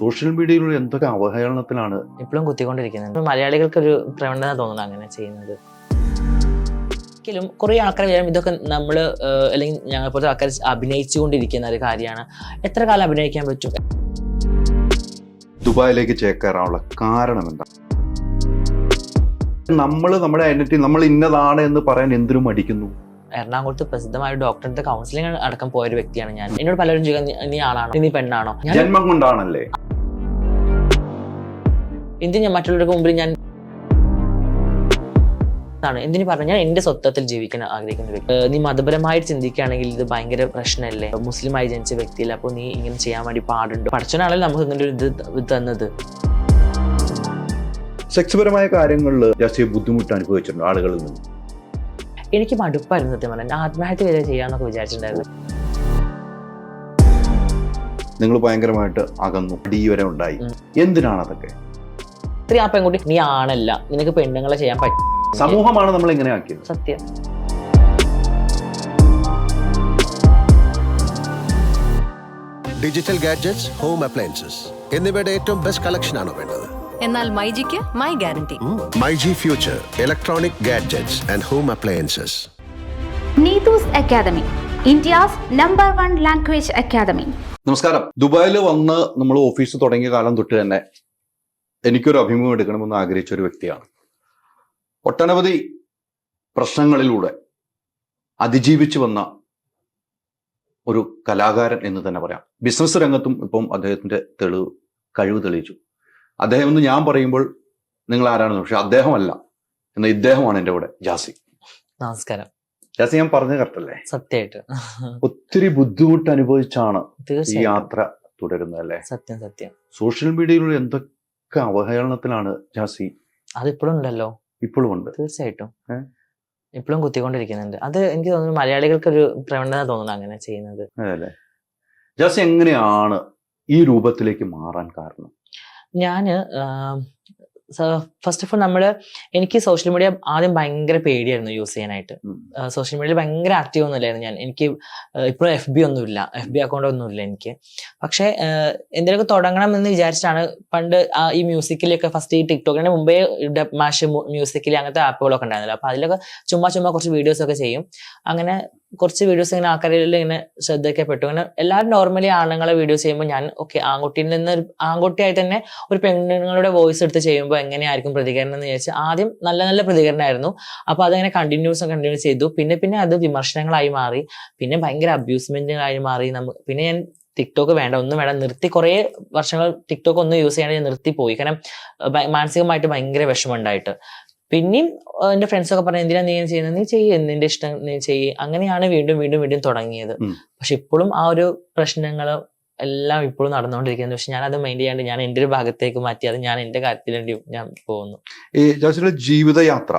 Social മീഡിയയിലൂടെ എന്തൊക്കെ അവഹേളനത്തിലാണ് ഇപ്പോഴും മലയാളികൾക്ക് ഒരു പ്രവണത തോന്നുന്നു അങ്ങനെ ചെയ്യുന്നത്. ഒരിക്കലും കുറേ ആൾക്കാർ വിചാരം ഇതൊക്കെ നമ്മൾ അല്ലെങ്കിൽ ഞങ്ങളെ പോലത്തെ ആൾക്കാർ അഭിനയിച്ചുകൊണ്ടിരിക്കുന്ന ഒരു കാര്യമാണ്. എത്ര കാലം അഭിനയിക്കാൻ പറ്റും? ദുബായിലേക്ക് ചേക്കേറാനുള്ള കാരണം എന്താ? നമ്മൾ നമ്മുടെ ഐഡന്റിറ്റി നമ്മൾ ഇന്നതാണ് എന്ന് പറയാൻ എന്തിനും മടിക്കുന്നു? എറണാകുളത്ത് പ്രസിദ്ധമായ ഡോക്ടറിന്റെ കൗൺസിലിംഗ് അടക്കം പോയ ഒരു വ്യക്തിയാണ് ഞാൻ. എന്നോട് പലരും ചോദിക്കാൻ "നീ- ആളാണോ? ആണാണോ നീ പെണ്ണാണോ? ജന്മം കൊണ്ടാണല്ലേ? എന്തിന് ഞാൻ മറ്റുള്ളവർക്ക് മുമ്പിൽ ഞാൻ ആണ് എന്തിനു പറഞ്ഞാൽ ഞാൻ എന്റെ സ്വത്വത്തിൽ ജീവിക്കാൻ ആഗ്രഹിക്കുന്ന വ്യക്തി. നീ മതപരമായിട്ട് ചിന്തിക്കുകയാണെങ്കിൽ ഇത് ഭയങ്കര പ്രശ്നമല്ലേ? മുസ്ലിമായി ജനിച്ച വ്യക്തിയിൽ അപ്പോൾ നീ ഇങ്ങനെ ചെയ്യാൻ വേണ്ടി പാടുണ്ട്? പഠിച്ചനാണല്ലോ നമുക്ക് ഇങ്ങനെ ഒരു ഇത് തന്നത്. സെക്സ് പരമായ കാര്യങ്ങളിൽ ജാസ്തി ബുദ്ധിമുട്ട് അനുഭവിച്ചിട്ടുണ്ട് ആളുകളിൽ നിന്ന്. എനിക്ക് മടുപ്പായിരുന്നു സത്യം പറഞ്ഞാൽ. ഞാൻ ആത്മഹത്യ വരെ ചെയ്യാന്നൊക്കെ വിചാരിച്ചിട്ടുണ്ടായിരുന്നു. നിങ്ങൾ ഭയങ്കരമായിട്ട് അകന്നു. അടി വരെ ഉണ്ടായി. എന്തിനാണ് അതൊക്കെ? ഇത്രയും ആ പെൺകുട്ടി നീ ആണല്ല. നിനക്ക് പെണ്ണുങ്ങളെ ചെയ്യാൻ പറ്റും സമൂഹമാണ് നമ്മൾ ഇങ്ങനെ ആക്കിയത്. സത്യം. ഡിജിറ്റൽ ഗാഡ്ജറ്റ്സ് ഹോം അപ്ലയൻസസ് എന്നിവയുടെ ഏറ്റവും ബെസ്റ്റ് കളക്ഷൻ ആണ് വേണ്ടത്? എന്നാൽ മൈജിക്ക് my guarantee. MyG future electronic gadgets and home appliances Neethu's academy India's number one language academy. നമസ്കാരം. ദുബായിൽ വന്ന് നമ്മൾ ഓഫീസ് തുടങ്ങിയ കാലം തൊട്ട് തന്നെ എനിക്കൊരു അഭിമുഖം എടുക്കണമെന്ന് ആഗ്രഹിച്ച ഒരു വ്യക്തിയാണ്. ഒട്ടനവധി പ്രശ്നങ്ങളിലൂടെ അതിജീവിച്ചു വന്ന ഒരു കലാകാരൻ എന്ന് തന്നെ പറയാം. ബിസിനസ് രംഗത്തും ഇപ്പം അദ്ദേഹത്തിന്റെ തെളിവ് കഴിവ് തെളിയിച്ചു. അദ്ദേഹം എന്ന് ഞാൻ പറയുമ്പോൾ നിങ്ങൾ ആരാണെന്ന് പക്ഷെ അദ്ദേഹമല്ല എന്ന ഇദ്ദേഹമാണ് എന്റെ കൂടെ ജാസി. നമസ്കാരം. ജാസി ഞാൻ പറഞ്ഞ കറക്റ്റല്ലേ? സത്യമായിട്ട്. ഒത്തിരി ബുദ്ധിമുട്ട് അനുഭവിച്ചാണ് ഈ യാത്ര തുടരുന്നത് അല്ലേ? സത്യം സത്യം. സോഷ്യൽ മീഡിയയിലൂടെ എന്തൊക്കെ അവഹേളനത്തിലാണ് ജാസി അതിപ്പോഴും ഉണ്ടല്ലോ. ഇപ്പോഴും ഉണ്ട്. തീർച്ചയായിട്ടും? ഇപ്പോഴും കുത്തിക്കൊണ്ടിരിക്കുന്നുണ്ട്. അത് എനിക്ക് തോന്നുന്നു മലയാളികൾക്കൊരു പ്രവണത തോന്നുന്നു അങ്ങനെ ചെയ്യുന്നത്. ജാസി എങ്ങനെയാണ് ഈ രൂപത്തിലേക്ക് മാറാൻ കാരണം? ഞാൻ ഫസ്റ്റ് ഓഫ് ഓൾ നമ്മൾ എനിക്ക് സോഷ്യൽ മീഡിയ ആദ്യം ഭയങ്കര പേടിയായിരുന്നു യൂസ് ചെയ്യാനായിട്ട്. സോഷ്യൽ മീഡിയയിൽ ഭയങ്കര ആക്റ്റീവ് ഒന്നുമില്ലായിരുന്നു ഞാൻ. എനിക്ക് ഇപ്പോഴും എഫ് ബി ഒന്നുമില്ല. എഫ് ബി അക്കൗണ്ട് ഒന്നുമില്ല എനിക്ക്. പക്ഷേ എന്തെങ്കിലുമൊക്കെ തുടങ്ങണം എന്ന് വിചാരിച്ചിട്ടാണ് പണ്ട് ആ ഈ മ്യൂസിക്കിലൊക്കെ ഫസ്റ്റ് ഈ ടിക്ടോക്കിന് മുമ്പേ മാഷ് മ്യൂസിക്കിൽ അങ്ങനത്തെ ആപ്പുകളൊക്കെ ഉണ്ടായിരുന്നല്ലോ. അപ്പൊ അതിലൊക്കെ ചുമ്മാ ചുമ്മാ കുറച്ച് വീഡിയോസ് ഒക്കെ ചെയ്യും. അങ്ങനെ കുറച്ച് വീഡിയോസ് ഇങ്ങനെ ആൾക്കാരിൽ ഇങ്ങനെ ശ്രദ്ധിക്കപ്പെട്ടു അങ്ങനെ എല്ലാവരും നോർമലി ആണുങ്ങളെ വീഡിയോസ് ചെയ്യുമ്പോൾ ഞാൻ ഓക്കെ ആൺകുട്ടിയിൽ നിന്ന് ഒരു ആൺകുട്ടിയായി തന്നെ ഒരു പെണ്ണുങ്ങളുടെ വോയിസ് എടുത്ത് ചെയ്യുമ്പോൾ എങ്ങനെയായിരിക്കും പ്രതികരണം എന്ന് ചോദിച്ചാൽ ആദ്യം നല്ല നല്ല പ്രതികരണമായിരുന്നു. അപ്പൊ അതങ്ങനെ കണ്ടിന്യൂസ് കണ്ടിന്യൂസ് ചെയ്തു. പിന്നെ പിന്നെ അത് വിമർശനങ്ങളായി മാറി. പിന്നെ ഭയങ്കര അബ്യൂസ്മെന്റുകളായി മാറി. നമുക്ക് പിന്നെ ഞാൻ ടിക്ടോക്ക് വേണ്ട ഒന്നും വേണ്ട നിർത്തി കുറേ വർഷങ്ങൾ ടിക്ടോക്ക് ഒന്നും യൂസ് ചെയ്യാണ്ട് ഞാൻ നിർത്തി പോയി കാരണം മാനസികമായിട്ട് ഭയങ്കര വിഷമമുണ്ടായിട്ട് പിന്നെയും എന്റെ ഫ്രണ്ട്സ് ഒക്കെ പറഞ്ഞു എന്തിനാ നീ ചെയ്യുന്നത് നീ ചെയ്യ് നിന്റെ ഇഷ്ടം നീ ചെയ്യ്. അങ്ങനെയാണ് വീണ്ടും വീണ്ടും വീണ്ടും തുടങ്ങിയത്. പക്ഷെ ഇപ്പോഴും ആ ഒരു പ്രശ്നങ്ങൾ എല്ലാം ഇപ്പോഴും നടന്നുകൊണ്ടിരിക്കുന്നത് പക്ഷെ ഞാൻ അത് മൈൻഡ് ചെയ്യാണ്ട് ഞാൻ എന്റെ ഒരു ഭാഗത്തേക്ക് മാറ്റി അത് ഞാൻ എന്റെ കാര്യത്തിന് വേണ്ടി ഞാൻ പോകുന്നു. ഈ ജീവിതയാത്ര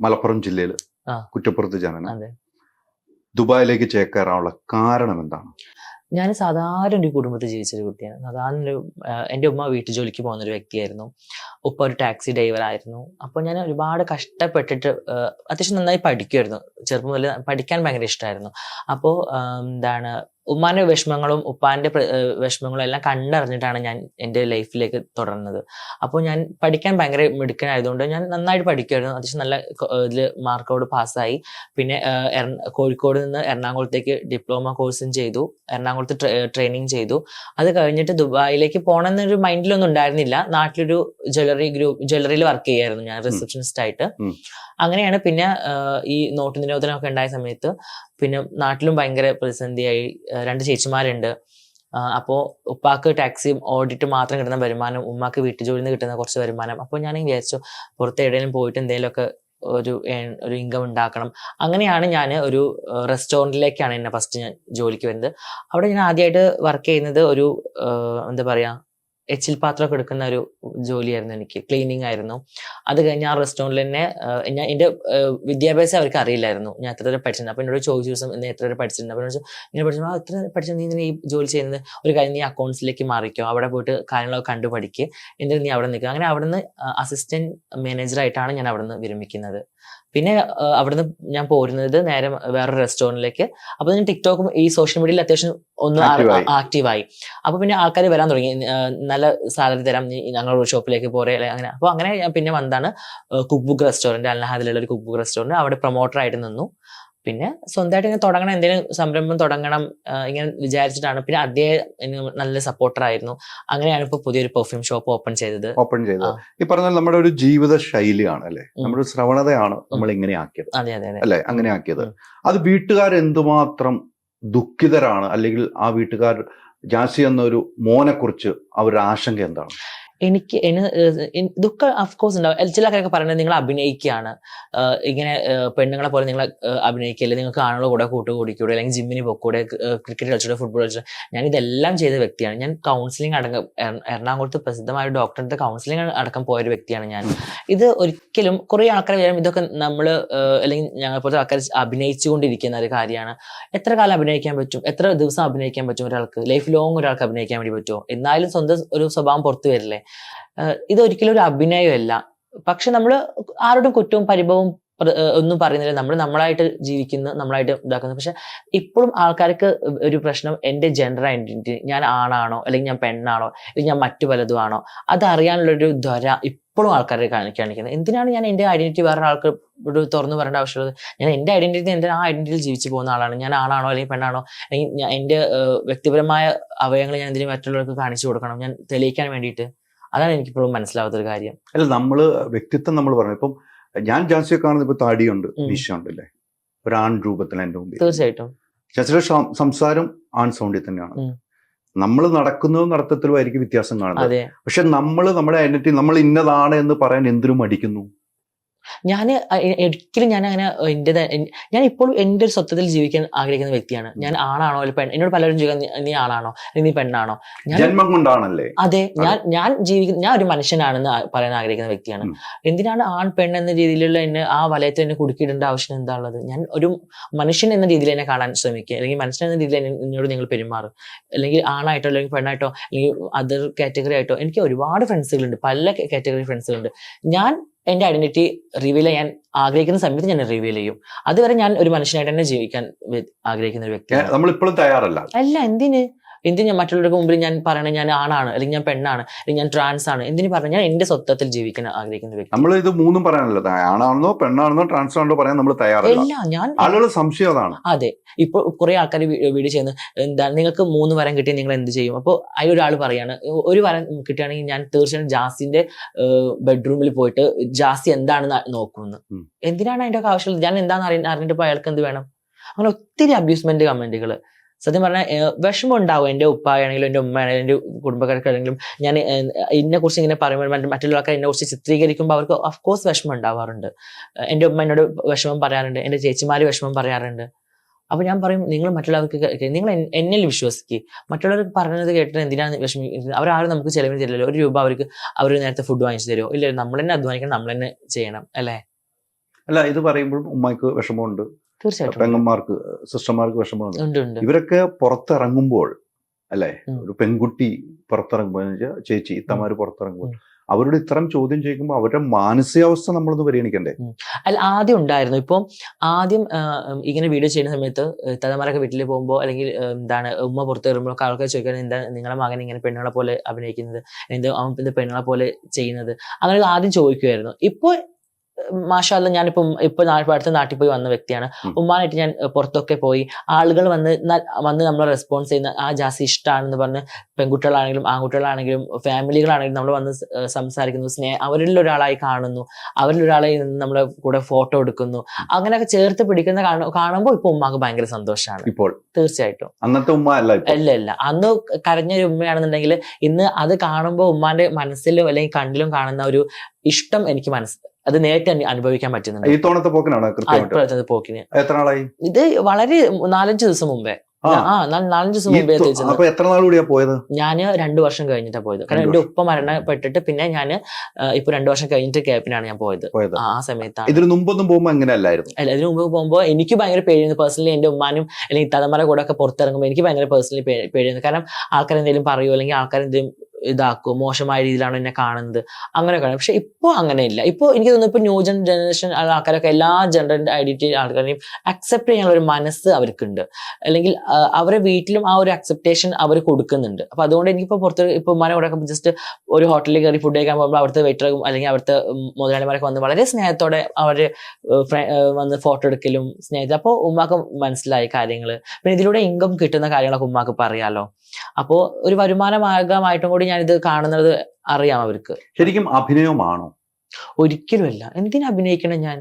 മലപ്പുറം ജില്ലയിൽ. കുറ്റപ്പുറത്ത് ജനനം. അതെ. ദുബായിലേക്ക് ചേക്കേറാനുള്ള കാരണം എന്താണ്? ഞാൻ സാധാരണ ഒരു കുടുംബത്തിൽ ജീവിച്ചൊരു കുട്ടിയാണ്. സാധാരണ ഒരു എന്റെ ഉമ്മ വീട്ടു ജോലിക്ക് പോകുന്ന ഒരു വ്യക്തിയായിരുന്നു. ഉപ്പ ഒരു ടാക്സി ഡ്രൈവർ ആയിരുന്നു. അപ്പോൾ ഞാൻ ഒരുപാട് കഷ്ടപ്പെട്ടിട്ട് അത്യാവശ്യം നന്നായി പഠിക്കുമായിരുന്നു ചെറുപ്പം മുതൽ പഠിക്കാൻ ഭയങ്കര ഇഷ്ടമായിരുന്നു അപ്പോൾ എന്താണ് ഉമ്മാന്റെ വിഷമങ്ങളും ഉപ്പാന്റെ വിഷമങ്ങളും എല്ലാം കണ്ടറിഞ്ഞിട്ടാണ് ഞാൻ എന്റെ ലൈഫിലേക്ക് തുടർന്നത്. അപ്പോൾ ഞാൻ പഠിക്കാൻ ഭയങ്കര മിടുക്കനായതുകൊണ്ട് ഞാൻ നന്നായിട്ട് പഠിക്കുമായിരുന്നു അത്യാവശ്യം നല്ല ഇതിൽ മാർക്കോട് പാസ്സായി. പിന്നെ കോഴിക്കോട് നിന്ന് എറണാകുളത്തേക്ക് ഡിപ്ലോമ കോഴ്സും ചെയ്തു. എറണാകുളത്ത് ട്രെയിനിങ് ചെയ്തു. അത് കഴിഞ്ഞിട്ട് ദുബായിലേക്ക് പോകണമെന്നൊരു മൈൻഡിലൊന്നും ഉണ്ടായിരുന്നില്ല. നാട്ടിലൊരു ജ്വല്ലറി ഗ്രൂപ്പ് ജ്വല്ലറിയിൽ വർക്ക് ചെയ്യായിരുന്നു ഞാൻ റിസപ്ഷനിസ്റ്റ് ആയിട്ട് അങ്ങനെയാണ് പിന്നെ ഈ നോട്ട് നിരോധനമൊക്കെ ഉണ്ടായ സമയത്ത് പിന്നെ നാട്ടിലും ഭയങ്കര പ്രതിസന്ധിയായി. രണ്ട് ചേച്ചിമാരുണ്ട്. അപ്പോൾ അപ്പോ ഉപ്പാക്ക് ടാക്സിയും ഓടിട്ട് മാത്രം കിട്ടുന്ന വരുമാനം ഉമ്മാക്ക് വീട്ടു നിന്ന് കിട്ടുന്ന കുറച്ച് വരുമാനം. അപ്പോൾ ഞാൻ വിചാരിച്ചു പുറത്ത് എവിടെയെങ്കിലും പോയിട്ട് എന്തെങ്കിലുമൊക്കെ ഒരു ഒരു ഇൻകം ഉണ്ടാക്കണം. അങ്ങനെയാണ് ഞാൻ ഒരു റെസ്റ്റോറന്റിലേക്കാണ് എന്നെ ഫസ്റ്റ് ഞാൻ ജോലിക്ക് വരുന്നത്. അവിടെ ഞാൻ ആദ്യമായിട്ട് വർക്ക് ചെയ്യുന്നത് ഒരു എന്താ പറയാ എച്ചിൽ പാത്രമൊക്കെ എടുക്കുന്ന ഒരു ജോലിയായിരുന്നു എനിക്ക്. ക്ലീനിങ് ആയിരുന്നു. അത് കഴിഞ്ഞ് ആ റെസ്റ്റോറന്റിൽ തന്നെ ഞാൻ എന്റെ വിദ്യാഭ്യാസം അവർക്ക് അറിയില്ലായിരുന്നു. ഞാൻ എത്ര വരെ പഠിച്ചിട്ടുണ്ട് അപ്പോൾ എന്നോട് ചോദിച്ചു ദിവസം എത്ര വരെ പഠിച്ചിട്ടുണ്ട് അപ്പോൾ ഇങ്ങനെ പഠിച്ചു എത്ര പഠിച്ചു നീ ഈ ജോലി ചെയ്യുന്നത്? ഒരു കാര്യം നീ അക്കൗണ്ട്സിലേക്ക് മാറിക്കോ. അവിടെ പോയിട്ട് കാര്യങ്ങളൊക്കെ കണ്ടു പഠിക്കുക എന്നിട്ട് നീ അവിടെ നിൽക്കുക അങ്ങനെ അവിടെ നിന്ന് അസിസ്റ്റന്റ് മാനേജറായിട്ടാണ് ഞാൻ അവിടെ നിന്ന് വിരമിക്കുന്നത്. പിന്നെ അവിടുന്ന് ഞാൻ പോരുന്നത് നേരെ വേറൊരു റെസ്റ്റോറന്റിലേക്ക് അപ്പൊ ഞാൻ ടിക്ടോക്കും ഈ സോഷ്യൽ മീഡിയയിൽ അത്യാവശ്യം ഒന്ന് ആക്റ്റീവായി അപ്പൊ പിന്നെ ആൾക്കാർ വരാൻ തുടങ്ങി. നല്ല സാലറി തരാം. ഞങ്ങളുടെ ഷോപ്പിലേക്ക് പോരെ അങ്ങനെ. അപ്പൊ അങ്ങനെ ഞാൻ പിന്നെ വന്നതാണ് കുക്ക് ബുക്ക് റെസ്റ്റോറന്റ് അൽനഹാദിലുള്ള ഒരു കുക്ക് ബുക്ക് റെസ്റ്റോറന്റ് അവിടെ പ്രൊമോട്ടർ ആയിട്ട് നിന്നു. പിന്നെ സ്വന്തമായിട്ട് ഇങ്ങനെ തുടങ്ങണം എന്തെങ്കിലും സംരംഭം തുടങ്ങണം ഇങ്ങനെ വിചാരിച്ചിട്ടാണ്. പിന്നെ അദ്ദേഹം നല്ല സപ്പോർട്ടർ ആയിരുന്നു. അങ്ങനെയാണ് ഇപ്പൊ പുതിയൊരു പെർഫ്യൂം ഷോപ്പ് ഓപ്പൺ ചെയ്തത്. ഓപ്പൺ ചെയ്തത്. ഈ പറഞ്ഞാൽ നമ്മുടെ ഒരു ജീവിത ശൈലിയാണ് അല്ലെ? നമ്മുടെ ശ്രവണതയാണ് നമ്മൾ ഇങ്ങനെ ആക്കിയത്. അതെ അതെ അല്ലെ? അങ്ങനെ ആക്കിയത്. അത് വീട്ടുകാർ എന്തുമാത്രം ദുഃഖിതരാണ് അല്ലെങ്കിൽ ആ വീട്ടുകാർ ജാസി എന്നൊരു മോനെ കുറിച്ച് അവരുടെ ആശങ്ക എന്താണ്? എനിക്ക് ദുഃഖം അഫ്കോഴ്സ് ഉണ്ടാവും. ചില കാര്യമൊക്കെ പറയുന്നത് നിങ്ങൾ അഭിനയിക്കുകയാണ്. ഇങ്ങനെ പെണ്ണുങ്ങളെ പോലെ നിങ്ങൾ അഭിനയിക്കില്ല നിങ്ങൾക്ക് ആണുങ്ങളെ കൂടെ കൂട്ടുകൂടിക്കൂടെ അല്ലെങ്കിൽ ജിമ്മിന് പോക്കൂടെ ക്രിക്കറ്റ് കളിച്ചൂടെ ഫുട്ബോൾ കളിച്ചൂടെ ഞാൻ ഇതെല്ലാം ചെയ്ത വ്യക്തിയാണ്. ഞാൻ കൗൺസിലിംഗ് അടക്കം എറ- എറണാകുളത്ത് പ്രസിദ്ധമായ ഒരു ഡോക്ടറിന്റെ കൗൺസിലിംഗ് അടക്കം പോയ ഒരു വ്യക്തിയാണ് ഞാൻ. ഇത് ഒരിക്കലും കുറേ ആൾക്കാരെ വിചാരം ഇതൊക്കെ നമ്മൾ അല്ലെങ്കിൽ ഞങ്ങളെ പോലത്തെ ആൾക്കാർ അഭിനയിച്ചുകൊണ്ടിരിക്കുന്ന ഒരു കാര്യമാണ്. എത്ര കാലം അഭിനയിക്കാൻ പറ്റും? എത്ര ദിവസം അഭിനയിക്കാൻ പറ്റും ഒരാൾക്ക്? ലൈഫ് ലോങ് ഒരാൾക്ക് അഭിനയിക്കാൻ വേണ്ടി പറ്റുമോ? എന്നാലും സ്വന്തം ഒരു സ്വഭാവം പുറത്തു വരില്ലേ? ഏഹ് ഇത് ഒരിക്കലും ഒരു അഭിനയമല്ല. പക്ഷെ നമ്മൾ ആരോടും കുറ്റവും പരിഭവവും ഒന്നും പറയുന്നില്ല. നമ്മൾ നമ്മളായിട്ട് ജീവിക്കുന്ന നമ്മളായിട്ട് ഇതാക്കുന്നു. പക്ഷെ ഇപ്പോഴും ആൾക്കാർക്ക് ഒരു പ്രശ്നം എന്റെ ജെൻഡർ ഐഡന്റിറ്റി ഞാൻ ആണാണോ അല്ലെങ്കിൽ ഞാൻ പെണ്ണാണോ അല്ലെങ്കിൽ ഞാൻ മറ്റു പലതും ആണോ അതറിയാനുള്ളൊരു ധ്വര ഇപ്പോഴും ആൾക്കാരെ കാണി- കാണിക്കുന്നത് എന്തിനാണ് ഞാൻ എന്റെ ഐഡന്റിറ്റി വേറെ ആൾക്ക് ഒരു തുറന്നു പറയേണ്ട ആവശ്യമുള്ളത്? ഞാൻ എന്റെ ഐഡന്റിറ്റി എന്റെ ആ ഐഡന്റിറ്റിയിൽ ജീവിച്ചു പോകുന്ന ആളാണ്. ഞാൻ ആണാണോ അല്ലെങ്കിൽ പെണ്ണാണോ അല്ലെങ്കിൽ എന്റെ വ്യക്തിപരമായ അവയവങ്ങൾ ഞാൻ എന്തിനും മറ്റുള്ളവർക്ക് കാണിച്ചു കൊടുക്കണം? ഞാൻ തെളിയിക്കാൻ വേണ്ടിയിട്ട്. അതാണ് എനിക്കിപ്പോഴും മനസ്സിലാവാത്ത ഒരു കാര്യം. അല്ല നമ്മൾ വ്യക്തിത്വം നമ്മൾ പറഞ്ഞു. ഇപ്പം ഞാൻ ജാൻസിയെ കാണുന്നത് ഇപ്പൊ താടിയുണ്ട്. മീശയുണ്ട് അല്ലേ ഒരു ആൺ രൂപത്തിൽ എന്റെ മുമ്പിൽ. തീർച്ചയായിട്ടും. ജാൻസിയുടെ സംസാരം ആൺ സൗണ്ടിൽ തന്നെയാണ്. നമ്മൾ നടക്കുന്നതും നടത്തത്തിലും ആയിരിക്കും വ്യത്യാസം കാണുന്നത്. പക്ഷെ നമ്മൾ നമ്മുടെ ഐഡന്റിറ്റി നമ്മൾ ഇന്നതാണ് എന്ന് പറയാൻ എന്തിനും മടിക്കുന്നു? ഞാൻ ഒരിക്കലും ഞാൻ അങ്ങനെ എന്റെ ഞാൻ ഇപ്പോഴും എന്റെ ഒരു സ്വത്വത്തിൽ ജീവിക്കാൻ ആഗ്രഹിക്കുന്ന വ്യക്തിയാണ്. ഞാൻ ആണാണോ അല്ലെങ്കിൽ പെൺ എന്നോട് പലരും ചോദിക്കാൻ "നീ- ആണാണോ അല്ലെങ്കിൽ നീ പെണ്ണാണോ? ജന്മം കൊണ്ടാണല്ലേ? അതെ ഞാൻ ഞാൻ ജീവിക്കുന്ന ഞാൻ ഒരു മനുഷ്യനാണെന്ന് പറയാൻ ആഗ്രഹിക്കുന്ന വ്യക്തിയാണ്. എന്തിനാണ് ആൺ പെൺ എന്ന രീതിയിലുള്ള എന്നെ ആ വലയത്തിൽ എന്നെ കുടുക്കിയിടേണ്ട ആവശ്യം എന്താണുള്ളത് ഞാൻ ഒരു മനുഷ്യൻ എന്ന രീതിയിൽ എന്നെ കാണാൻ ശ്രമിക്കുക. അല്ലെങ്കിൽ മനുഷ്യൻ എന്ന രീതിയിൽ എന്നോട് നിങ്ങൾ പെരുമാറും അല്ലെങ്കിൽ ആണായിട്ടോ അല്ലെങ്കിൽ പെണ്ണായിട്ടോ അല്ലെങ്കിൽ അതർ കാറ്റഗറി ആയിട്ടോ എനിക്ക് ഒരുപാട് ഫ്രണ്ട്സുകളുണ്ട് പല കാറ്റഗറി ഫ്രണ്ട്സുകളുണ്ട് ഞാൻ എന്റെ ഐഡന്റിറ്റി റിവീൽ ചെയ്യാൻ ആഗ്രഹിക്കുന്ന സമയത്ത് ഞാൻ റിവീൽ ചെയ്യും. അതുവരെ ഞാൻ ഒരു മനുഷ്യനായിട്ട് തന്നെ ജീവിക്കാൻ ആഗ്രഹിക്കുന്ന ഒരു വ്യക്തിയാണ്. നമ്മൾ ഇപ്പോഴും തയ്യാറല്ല. അല്ല എന്തിന്? എന്തിന് ഞാൻ മറ്റുള്ളവർക്ക് മുമ്പിൽ ഞാൻ പറയണേ ഞാൻ ആണാണ് അല്ലെങ്കിൽ ഞാൻ പെണ്ണാണ് അല്ലെങ്കിൽ ഞാൻ ട്രാൻസ് ആണ് എന്തിന് പറഞ്ഞു ഞാൻ എന്റെ സ്വത്വത്തിൽ ജീവിക്കാൻ ആഗ്രഹിക്കുന്ന വ്യക്തി. നമ്മൾ ഇത് മൂന്നും പറയാനല്ലോ ആണാണെന്നോ പെണ്ണാണെന്നോ ട്രാൻസ് ആണെന്നോ പറയാൻ നമ്മൾ തയ്യാറല്ല. ഞാൻ ആളുകൾ സംശയം അതാണ്. അതെ. ഇപ്പോൾ കുറെ ആൾക്കാർ വീഡിയോ ചെയ്യുന്ന എന്താ നിങ്ങൾക്ക് മൂന്ന് വരം കിട്ടിയാൽ നിങ്ങൾ എന്ത് ചെയ്യും? അപ്പോൾ അതിൽ ഒരാൾ പറയാണ് ഒരു വരം കിട്ടുകയാണെങ്കിൽ ഞാൻ തീർച്ചയായും ജാസിന്റെ ബെഡ്റൂമിൽ പോയിട്ട് ജാസി എന്താണെന്ന് നോക്കുമെന്ന്. എന്തിനാണ് അതിന്റെ ആവശ്യം ആവശ്യമുള്ളത്? ഞാൻ എന്താണെന്ന് അറിയാൻ അറിഞ്ഞിട്ട് അയാൾക്ക് എന്ത് വേണം? അങ്ങനെ ഒത്തിരി അബ്യൂസ്മെന്റ് കമന്റുകൾ സത്യം പറഞ്ഞാൽ വിഷമം ഉണ്ടാവും എന്റെ ഉപ്പായാണെങ്കിലും എന്റെ ഉമ്മയാണെങ്കിലും എന്റെ കുടുംബക്കാർക്കാണെങ്കിലും. ഞാൻ എന്നെ കുറിച്ച് ഇങ്ങനെ പറയുമ്പോൾ മറ്റ് മറ്റുള്ള ആൾക്കാർ എന്നെ കുറിച്ച് ചിത്രീകരിക്കുമ്പോൾ അവർക്ക് ഓഫ് കോഴ്സ് വിഷമം ഉണ്ടാവാറുണ്ട് എന്റെ ഉമ്മ എന്നോട് വിഷമം പറയാറുണ്ട് എന്റെ ചേച്ചിമാര് വിഷമം പറയാറുണ്ട്. അപ്പൊ ഞാൻ പറയും നിങ്ങൾ മറ്റുള്ളവർക്ക് നിങ്ങൾ എന്നിൽ വിശ്വസിക്കുക മറ്റുള്ളവർക്ക് പറഞ്ഞത് കേട്ടിട്ട് എന്തിനാണ് വിഷമിക്കുന്നത്? അവരാരും നമുക്ക് ചെലവിന് തരില്ലല്ലോ. ഒരു രൂപ അവർക്ക് അവർ നേരത്തെ ഫുഡ് വാങ്ങിച്ചു തരുമോ? ഇല്ല നമ്മൾ തന്നെ അധ്വാനിക്കണം നമ്മൾ തന്നെ ചെയ്യണം. അല്ലേ? അല്ല ഇത് പറയുമ്പോഴും ഉമ്മയ്ക്ക് വിഷമമുണ്ട്. തീർച്ചയായിട്ടും പെങ്ങന്മാർക്ക് സിസ്റ്റർമാർക്ക് വിഷമമാണ്. ഇവരൊക്കെ പുറത്തിറങ്ങുമ്പോൾ അല്ലേ? ഒരു പെൺകുട്ടി പുറത്തിറങ്ങുമ്പോൾ ചേച്ചി ഇത്തമാര് പുറത്തിറങ്ങുമ്പോൾ. അവരോട് ഇത്തരം ചോദ്യം ചെയ്യുമ്പോൾ അവരുടെ മാനസികാവസ്ഥ നമ്മളൊന്ന് പരിഗണിക്കണ്ടേ? അല്ല ആദ്യം ഉണ്ടായിരുന്നു. ഇപ്പം ആദ്യം ഇങ്ങനെ വീഡിയോ ചെയ്യുന്ന സമയത്ത് തലമാരൊക്കെ വീട്ടിൽ പോകുമ്പോൾ അല്ലെങ്കിൽ എന്താണ് ഉമ്മ പുറത്ത് കയറുമ്പോൾ ആൾക്കാർ ചോദിക്കാൻ എന്താ നിങ്ങളുടെ മകൻ ഇങ്ങനെ പെണ്ണുങ്ങളെ പോലെ അഭിനയിക്കുന്നത്? എന്താ അവൻ പെണ്ണുങ്ങളെ പോലെ ചെയ്യുന്നത്? അങ്ങനെ ആദ്യം ചോദിക്കുമായിരുന്നു ഇപ്പോൾ മാഷാല്ല ഞാനിപ്പം ഇപ്പൊ അടുത്ത നാട്ടിൽ പോയി വന്ന വ്യക്തിയാണ്. ഉമ്മാനായിട്ട് ഞാൻ പുറത്തൊക്കെ പോയി ആളുകൾ വന്ന് വന്ന് നമ്മളെ റെസ്പോൺസ് ചെയ്യുന്ന ആ ജാസി ഇഷ്ടമാണെന്ന് പറഞ്ഞ് പെൺകുട്ടികളാണെങ്കിലും ആൺകുട്ടികളാണെങ്കിലും ഫാമിലികളാണെങ്കിലും നമ്മൾ വന്ന് സംസാരിക്കുന്നു സ്നേഹ അവരിൽ ഒരാളായി കാണുന്നു. അവരിൽ ഒരാളായി നിന്ന് നമ്മളെ കൂടെ ഫോട്ടോ എടുക്കുന്നു. അങ്ങനെയൊക്കെ ചേർത്ത് പിടിക്കുന്ന കാണുമ്പോൾ ഇപ്പൊ ഉമ്മാക്ക് ഭയങ്കര സന്തോഷമാണ് ഇപ്പോൾ. തീർച്ചയായിട്ടും. അന്നത്തെ ഉമ്മ അല്ല അല്ല അല്ല. അന്ന് കരഞ്ഞൊരു ഉമ്മയാണെന്നുണ്ടെങ്കിൽ ഇന്ന് അത് കാണുമ്പോൾ ഉമ്മാന്റെ മനസ്സിലും അല്ലെങ്കിൽ കണ്ണിലും കാണുന്ന ഒരു ഇഷ്ടം എനിക്ക് മനസ്സ് അത് നേരിട്ട് അനുഭവിക്കാൻ പറ്റുന്നുണ്ട്. ഈ തോണത്തെ പോക്കിനാണ് പോക്കിന്. എത്ര നാളായി ഇത് വളരെ നാലഞ്ച് ദിവസം മുമ്പേ. ആ. നാലഞ്ച് ദിവസം മുമ്പേ എത്ര നാൾ കൂടിയാ പോയത്? ഞാൻ രണ്ടു വർഷം കഴിഞ്ഞിട്ടാ പോയത്. കാരണം എന്റെ ഉപ്പ മരണപ്പെട്ടിട്ട് പിന്നെ ഞാൻ ഇപ്പൊ രണ്ടു വർഷം കഴിഞ്ഞിട്ട് ക്യാപ്പിനാണ് ഞാൻ പോയത്. ആ സമയത്താണ്. ഇതിന് മുമ്പൊന്നും പോകുമ്പോ അങ്ങനെ അല്ലായിരുന്നു? അല്ല ഇതിന് മുമ്പ് പോകുമ്പോൾ എനിക്ക് ഭയങ്കര പേടിയുന്നു പേഴ്സണലി എന്റെ ഉമ്മാനും അല്ലെങ്കിൽ തലമുറ കൂടെ ഒക്കെ പുറത്തിറങ്ങുമ്പോൾ എനിക്ക് ഭയങ്കര പേഴ്സണലി പേടിയുന്നു കാരണം ആൾക്കാർ എന്തെങ്കിലും പറയുമോ അല്ലെങ്കിൽ ആൾക്കാർ എന്തെങ്കിലും ഇതാക്കും മോശമായ രീതിയിലാണ് എന്നെ കാണുന്നത്. അങ്ങനെ അങ്ങനെയൊക്കെ പക്ഷെ ഇപ്പോൾ അങ്ങനെയില്ല. ഇപ്പോൾ എനിക്ക് തോന്നുന്നു ഇപ്പോൾ ന്യൂ ജൻ ജനറേഷൻ ആൾക്കാരൊക്കെ എല്ലാ ജെൻഡർ ഐഡന്റിറ്റി ആൾക്കാരെയും അക്സെപ്റ്റ് ചെയ്യാനുള്ള ഒരു മനസ്സ് അവർക്കുണ്ട്. അല്ലെങ്കിൽ അവരെ വീട്ടിലും ആ ഒരു അക്സെപ്റ്റേഷൻ അവർ കൊടുക്കുന്നുണ്ട്. അപ്പോൾ അതുകൊണ്ട് എനിക്കിപ്പോൾ പുറത്ത് ഇപ്പോൾ ഉമ്മാനെ കൂടെ ജസ്റ്റ് ഒരു ഹോട്ടലിൽ കയറി ഫുഡ് കഴിക്കാൻ പോകുമ്പോൾ അവിടുത്തെ വെയിറ്ററും അല്ലെങ്കിൽ അവിടുത്തെ മുതലാളിമാരൊക്കെ വന്ന് വളരെ സ്നേഹത്തോടെ അവർ വന്ന് ഫോട്ടോ എടുക്കലും സ്നേഹത്തിൽ അപ്പോൾ ഉമ്മാക്ക് മനസ്സിലായി കാര്യങ്ങൾ പിന്നെ ഇതിലൂടെ ഇൻകം കിട്ടുന്ന കാര്യങ്ങളൊക്കെ ഉമ്മാക്ക് പറയാലോ? അപ്പോൾ ഒരു വരുമാന മാർഗമായിട്ടും കൂടി ഞാനിത് കാണുന്നത് അറിയാം അവർക്ക്. ശരിക്കും അഭിനയമാണോ ഒരിക്കലുമല്ല. എന്തിനാ അഭിനയിക്കണം ഞാൻ?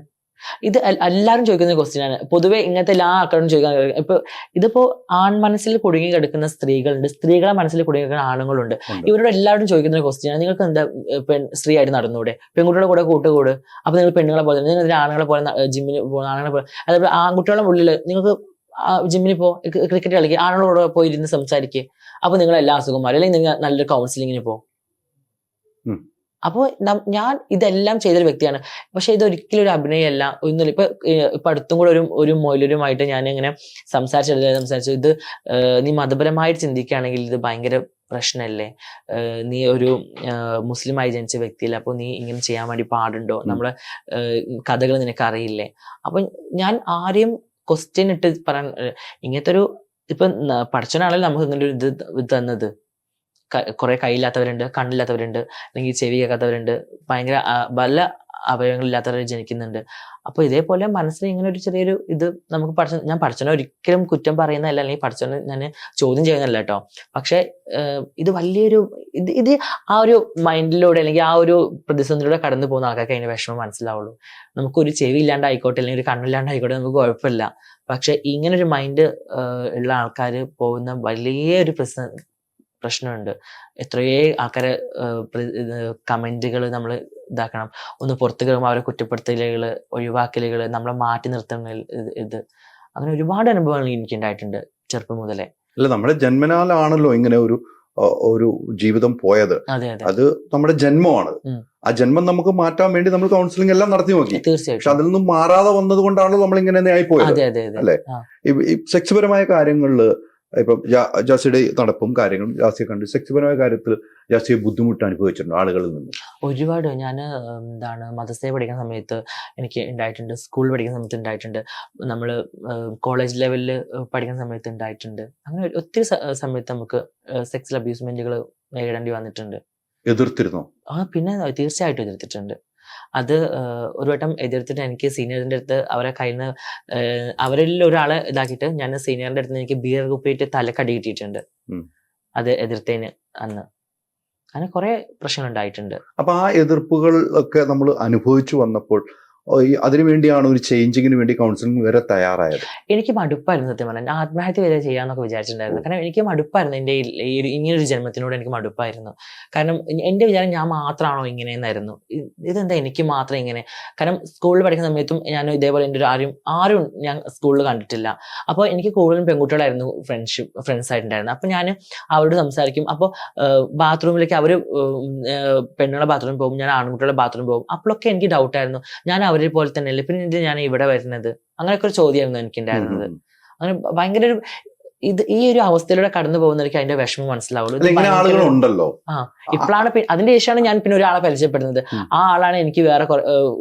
ഇത് എല്ലാരും എല്ലാവരും ചോദിക്കുന്ന ക്വസ്റ്റ്യൻ ആണ്. പൊതുവെ ഇങ്ങനത്തെ എല്ലാ ആൾക്കാരും ചോദിക്കാൻ ഇപ്പൊ ഇതിപ്പോ ആൺ മനസ്സിൽ കുടുങ്ങി കിടക്കുന്ന സ്ത്രീകളുണ്ട്. സ്ത്രീകളെ മനസ്സിൽ കുടുങ്ങി കിടക്കുന്ന ആണുങ്ങളുണ്ട്. ഇവരോട് എല്ലാവരും ചോദിക്കുന്ന ക്വസ്റ്റ്യൻ ആണ്. നിങ്ങൾക്ക് എന്താ പെൺ സ്ത്രീ ആയിട്ട് നടന്നൂടെ പെൺകുട്ടികളുടെ കൂടെ കൂട്ടുകൂട്? അപ്പൊ നിങ്ങൾ പെണ്ണുങ്ങളെ പോലെ നിങ്ങൾ ഇതിന് ആണുങ്ങളെ പോലെ ജിമ്മിൽ ജിമ്മിന് പോകുന്ന ആണുങ്ങളെ പോലെ? അതേപോലെ ആൺകുട്ടികളുടെ ഉള്ളിൽ നിങ്ങൾക്ക് ജിമ്മിൽ പോ ക്രിക്കറ്റ് കളിക്കുക ആണുങ്ങളോട് പോയി ഇരുന്ന് സംസാരിക്കുക അപ്പൊ നിങ്ങൾ എല്ലാ അസുഖം മാറി. അല്ലെങ്കിൽ നിങ്ങൾ നല്ലൊരു കൗൺസിലിങ്ങിന് പോകും. അപ്പോൾ ഞാൻ ഇതെല്ലാം ചെയ്തൊരു വ്യക്തിയാണ്. പക്ഷെ ഇതൊരിക്കലും ഒരു അഭിനയമല്ല. ഒന്നുമില്ല. ഇപ്പൊ ഇപ്പൊ അടുത്തും കൂടെ ഒരു ഒരു മൊയിലരുമായിട്ട് ഞാൻ ഇങ്ങനെ സംസാരിച്ചത് സംസാരിച്ചു ഇത് നീ മതപരമായിട്ട് ചിന്തിക്കുകയാണെങ്കിൽ ഇത് ഭയങ്കര പ്രശ്നമല്ലേ? നീ ഒരു മുസ്ലിമായി ജനിച്ച വ്യക്തിയല്ല. അപ്പോൾ നീ ഇങ്ങനെ ചെയ്യാൻ വേണ്ടി പാടുണ്ടോ? നമ്മളെ കഥകൾ നിനക്ക് അറിയില്ലേ അപ്പൊ ഞാൻ ആരെയും ക്വസ്റ്റ്യൻ ഇട്ട് പറയാൻ ഇങ്ങനത്തെ ഒരു ഇപ്പൊ ന- നമുക്ക് ഇങ്ങനെ ഒരു ഇത് തന്നത്. കുറെ കൈയില്ലാത്തവരുണ്ട് കണ്ണില്ലാത്തവരുണ്ട് അല്ലെങ്കിൽ ചെവി കേൾക്കാത്തവരുണ്ട് ഭയങ്കര പല അവയവങ്ങളില്ലാത്തവർ ജനിക്കുന്നുണ്ട്. അപ്പൊ ഇതേപോലെ മനസ്സിൽ ഇങ്ങനെ ഒരു ചെറിയൊരു ഇത് നമുക്ക് പഠിച്ച ഞാൻ പഠിച്ചനെ ഒരിക്കലും കുറ്റം പറയുന്നതല്ല അല്ലെങ്കിൽ പഠിച്ചവനെ ഞാൻ ചോദ്യം ചെയ്യുന്നില്ല കേട്ടോ പക്ഷെ ഇത് വലിയൊരു ഇത് ഇത് ആ ഒരു മൈൻഡിലൂടെ അല്ലെങ്കിൽ ആ ഒരു പ്രതിസന്ധിയിലൂടെ കടന്നു പോകുന്ന ആൾക്കാർക്ക് അതിന്റെ വിഷമം മനസ്സിലാവുള്ളൂ. നമുക്കൊരു ചെവി ഇല്ലാണ്ടായിക്കോട്ടെ അല്ലെങ്കിൽ ഒരു കണ്ണില്ലാണ്ടായിക്കോട്ടെ നമുക്ക് കുഴപ്പമില്ല. പക്ഷെ ഇങ്ങനെ ഒരു മൈൻഡ് ഉള്ള ആൾക്കാർ പോകുന്ന വലിയൊരു പ്രശ്ന പ്രശ്നമുണ്ട്. എത്രയേ ആൾക്കാരെ കമന്റുകൾ നമ്മൾ ഇതാക്കണം. ഒന്ന് പുറത്തു കയറുമ്പോൾ അവരെ കുറ്റപ്പെടുത്തലുകൾ ഒഴിവാക്കലുകൾ നമ്മളെ മാറ്റി നിർത്തുന്ന ഇത് അങ്ങനെ ഒരുപാട് അനുഭവങ്ങൾ എനിക്ക് ഉണ്ടായിട്ടുണ്ട് ചെറുപ്പം മുതലേ. അല്ല നമ്മുടെ ജന്മനാലാണല്ലോ ഇങ്ങനെ ഒരു ഒരു ജീവിതം പോയത്. അതെ അതെ. അത് നമ്മുടെ ജന്മമാണ്. ആ ജന്മം നമുക്ക് മാറ്റാൻ വേണ്ടി നമ്മൾ കൗൺസിലിംഗ് എല്ലാം നടത്തി നോക്കി. പക്ഷെ അതിൽ നിന്നും മാറാതെ വന്നത് കൊണ്ടാണല്ലോ നമ്മൾ ഇങ്ങനെ ആയി പോയത്. അല്ലെ അതെ അല്ലേ? ആ, സെക്സ് പരമായ കാര്യങ്ങളിൽ ഇപ്പൊ ജാസിയുടെ നടപ്പും കാര്യങ്ങളും ജാസിയെ കണ്ട് ശക്തിപരമായ കാര്യത്തിൽ ജാസിയെ ബുദ്ധിമുട്ട് അനുഭവിച്ചിട്ടുണ്ട് ആളുകളിൽ നിന്ന്. ഒരുപാട് ഞാൻ എന്താണ് മതസ്ഥയെ പഠിക്കുന്ന സമയത്ത് എനിക്ക് ഉണ്ടായിട്ടുണ്ട് സ്കൂൾ പഠിക്കുന്ന സമയത്ത് ഉണ്ടായിട്ടുണ്ട് നമ്മൾ കോളേജ് ലെവലിൽ പഠിക്കുന്ന സമയത്ത് ഉണ്ടായിട്ടുണ്ട് അങ്ങനെ ഒത്തിരി സമയത്ത് നമുക്ക് സെക്സൽ അബ്യൂസ്മെന്റുകൾ നേരിടേണ്ടി വന്നിട്ടുണ്ട്. എതിർത്തിരുന്നോ? ആ പിന്നെ തീർച്ചയായിട്ടും എതിർത്തിട്ടുണ്ട്. അത് ഒരു വട്ടം എതിർത്തിട്ട് എനിക്ക് സീനിയറിന്റെ അടുത്ത് അവരെ കയ്യിൽ നിന്ന് അവരിൽ ഒരാളെ ഇതാക്കിയിട്ട് ഞാൻ സീനിയറിന്റെ അടുത്ത് എനിക്ക് ബിയർ കുപ്പിയിട്ട് തലക്കടി കിട്ടിയിട്ടുണ്ട്. അത് എതിർത്തേന് അന്ന്. അങ്ങനെ കുറെ പ്രശ്നങ്ങൾ ഉണ്ടായിട്ടുണ്ട്. അപ്പൊ ആ എതിർപ്പുകൾ ഒക്കെ നമ്മൾ അനുഭവിച്ചു വന്നപ്പോൾ ഓ, ഈ അതിനു വേണ്ടിയാണ് ഒരു ചേഞ്ചിങ്ങിന് വേണ്ടി കൗൺസിലിംഗ് വരെ തയ്യാറായത്. എനിക്ക് മടുപ്പായിരുന്നു സത്യം പറഞ്ഞാൽ ആത്മഹത്യ വരെ ചെയ്യാന്നൊക്കെ വിചാരിച്ചിട്ടുണ്ടായിരുന്നു. കാരണം എനിക്ക് മടുപ്പായിരുന്നു ഈ ഇങ്ങനൊരു ജന്മത്തിനോട് എനിക്ക് മടുപ്പായിരുന്നു. കാരണം എന്റെ എന്റെ വിചാരം ഞാൻ മാത്രമാണോ ഇങ്ങനെയെന്നായിരുന്നു. എന്നായിരുന്നു ഇതെന്താ എനിക്ക് മാത്രം ഇങ്ങനെ? കാരണം സ്കൂളിൽ പഠിക്കുന്ന സമയത്തും ഞാൻ ഇതേപോലെ എന്റെ ഒരു ആരും ആരും ഞാൻ സ്കൂളിൽ കണ്ടിട്ടില്ല. അപ്പോൾ എനിക്ക് കൂടുതലും പെൺകുട്ടികളായിരുന്നു ഫ്രണ്ട്ഷിപ്പ് ഫ്രണ്ട്സ് ആയിട്ടുണ്ടായിരുന്നു അപ്പോൾ ഞാൻ അവരോട് സംസാരിക്കും. അപ്പോൾ ബാത്റൂമിലേക്ക് അവർ പെണ്ണുങ്ങളുടെ ബാത്റൂമിൽ പോകും. ഞാൻ ആൺകുട്ടികളുടെ ബാത്റൂമിൽ പോകും. അപ്പോഴൊക്കെ എനിക്ക് ഡൗട്ടായിരുന്നു ഞാൻ അവരെ പോലെ തന്നെയല്ലേ പിന്നെ എന്തിനാ ഞാൻ ഇവിടെ വരുന്നത്. അങ്ങനെയൊക്കെ ഒരു ചോദ്യമായിരുന്നു എനിക്ക് ഉണ്ടായിരുന്നത് അങ്ങനെ ഭയങ്കര ഒരു ഇത് ഈ ഒരു അവസ്ഥയിലൂടെ കടന്നു പോകുന്നവർക്ക് അതിന്റെ വിഷമം മനസ്സിലാവുള്ളൂ. അല്ല ഉണ്ടല്ലോ ഇപ്പോഴാണ് അതിന്റെ ശേഷമാണ് ഞാൻ പിന്നെ ഒരാളെ പരിചയപ്പെടുന്നത്. ആ ആളാണ് എനിക്ക് വേറെ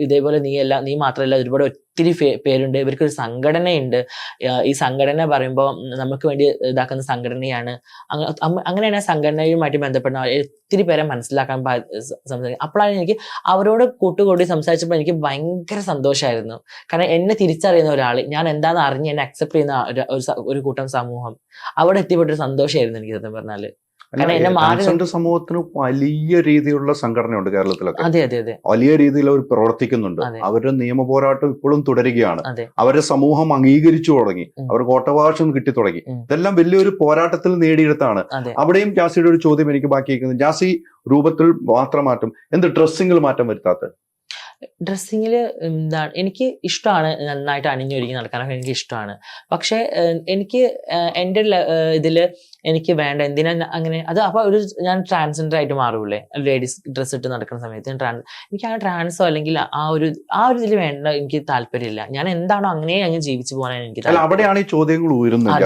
ഇതേപോലെ നീ അല്ല നീ മാത്രമല്ല ഒരുപാട് ഒത്തിരി പേരുണ്ട്. ഇവർക്കൊരു സംഘടനയുണ്ട്. ഈ സംഘടന പറയുമ്പോൾ നമുക്ക് വേണ്ടി ഇതാക്കുന്ന സംഘടനയാണ്. അങ്ങനെയാണ് ആ സംഘടനയുമായിട്ട് ബന്ധപ്പെടുന്ന ഒത്തിരി പേരെ മനസ്സിലാക്കാൻ സംസാരിക്കും അപ്പോഴാണ് എനിക്ക് അവരോട് കൂട്ടുകൂടി സംസാരിച്ചപ്പോൾ എനിക്ക് ഭയങ്കര സന്തോഷമായിരുന്നു കാരണം എന്നെ തിരിച്ചറിയുന്ന ഒരാൾ ഞാൻ എന്താണെന്ന് അറിഞ്ഞ് എന്നെ അക്സെപ്റ്റ് ചെയ്യുന്ന ഒരു- കൂട്ടം സമൂഹം. അവിടെ എത്തിപ്പെട്ടൊരു സന്തോഷമായിരുന്നു എനിക്ക് സത്യം പറഞ്ഞാൽ. കാരണം എന്നെ മാറി ട്രാൻസ്ജെൻഡർ സമൂഹത്തിന് വലിയ രീതിയിലുള്ള സംഘടനയുണ്ട് കേരളത്തിലൊക്കെ. അതെ അതെ അതെ. വലിയ രീതിയിൽ അവർ പ്രവർത്തിക്കുന്നുണ്ട്. അവരുടെ നിയമ പോരാട്ടം ഇപ്പോഴും തുടരുകയാണ്. അവരുടെ സമൂഹം അംഗീകരിച്ചു തുടങ്ങി. അവർക്ക് ഓട്ടവകാശം കിട്ടി തുടങ്ങി. ഇതെല്ലാം വലിയൊരു പോരാട്ടത്തിൽ നേടിയെടുത്താണ്. അവിടെയും ജാസിയുടെ ഒരു ചോദ്യം എനിക്ക് ബാക്കി വയ്ക്കുന്നത് ജാസി രൂപത്തിൽ മാത്രം മാറ്റം. എന്ത് ഡ്രസ്സിങ്ങിൽ മാറ്റം വരുത്താത്ത? ഡ്രസ്സിങ്ങിൽ എന്താണ് എനിക്ക് ഇഷ്ടമാണ് നന്നായിട്ട് അണിഞ്ഞൊരുങ്ങി നടക്കാനൊക്കെ എനിക്ക് ഇഷ്ടമാണ്. പക്ഷേ എനിക്ക് എന്റെ ഇതിൽ ഇതിൽ എനിക്ക് വേണ്ട എന്തിനാ അങ്ങനെ അത് അപ്പൊ ഒരു ഞാൻ ട്രാൻസ്ജെൻഡർ ആയിട്ട് മാറൂലേ ലേഡീസ് ഡ്രസ്സ് ഇട്ട് നടക്കുന്ന സമയത്ത് ട്രാൻസ് എനിക്ക് ആ ട്രാൻസോ അല്ലെങ്കിൽ ആ ഒരു ആ ഒരു ഇതിൽ വേണ്ട എനിക്ക് താല്പര്യമില്ല. ഞാൻ എന്താണോ അങ്ങനെ അങ്ങ് ജീവിച്ചു പോകാനാണ് എനിക്ക് അവിടെയാണ് ഈ ചോദ്യങ്ങൾ ഉയരുന്നത്.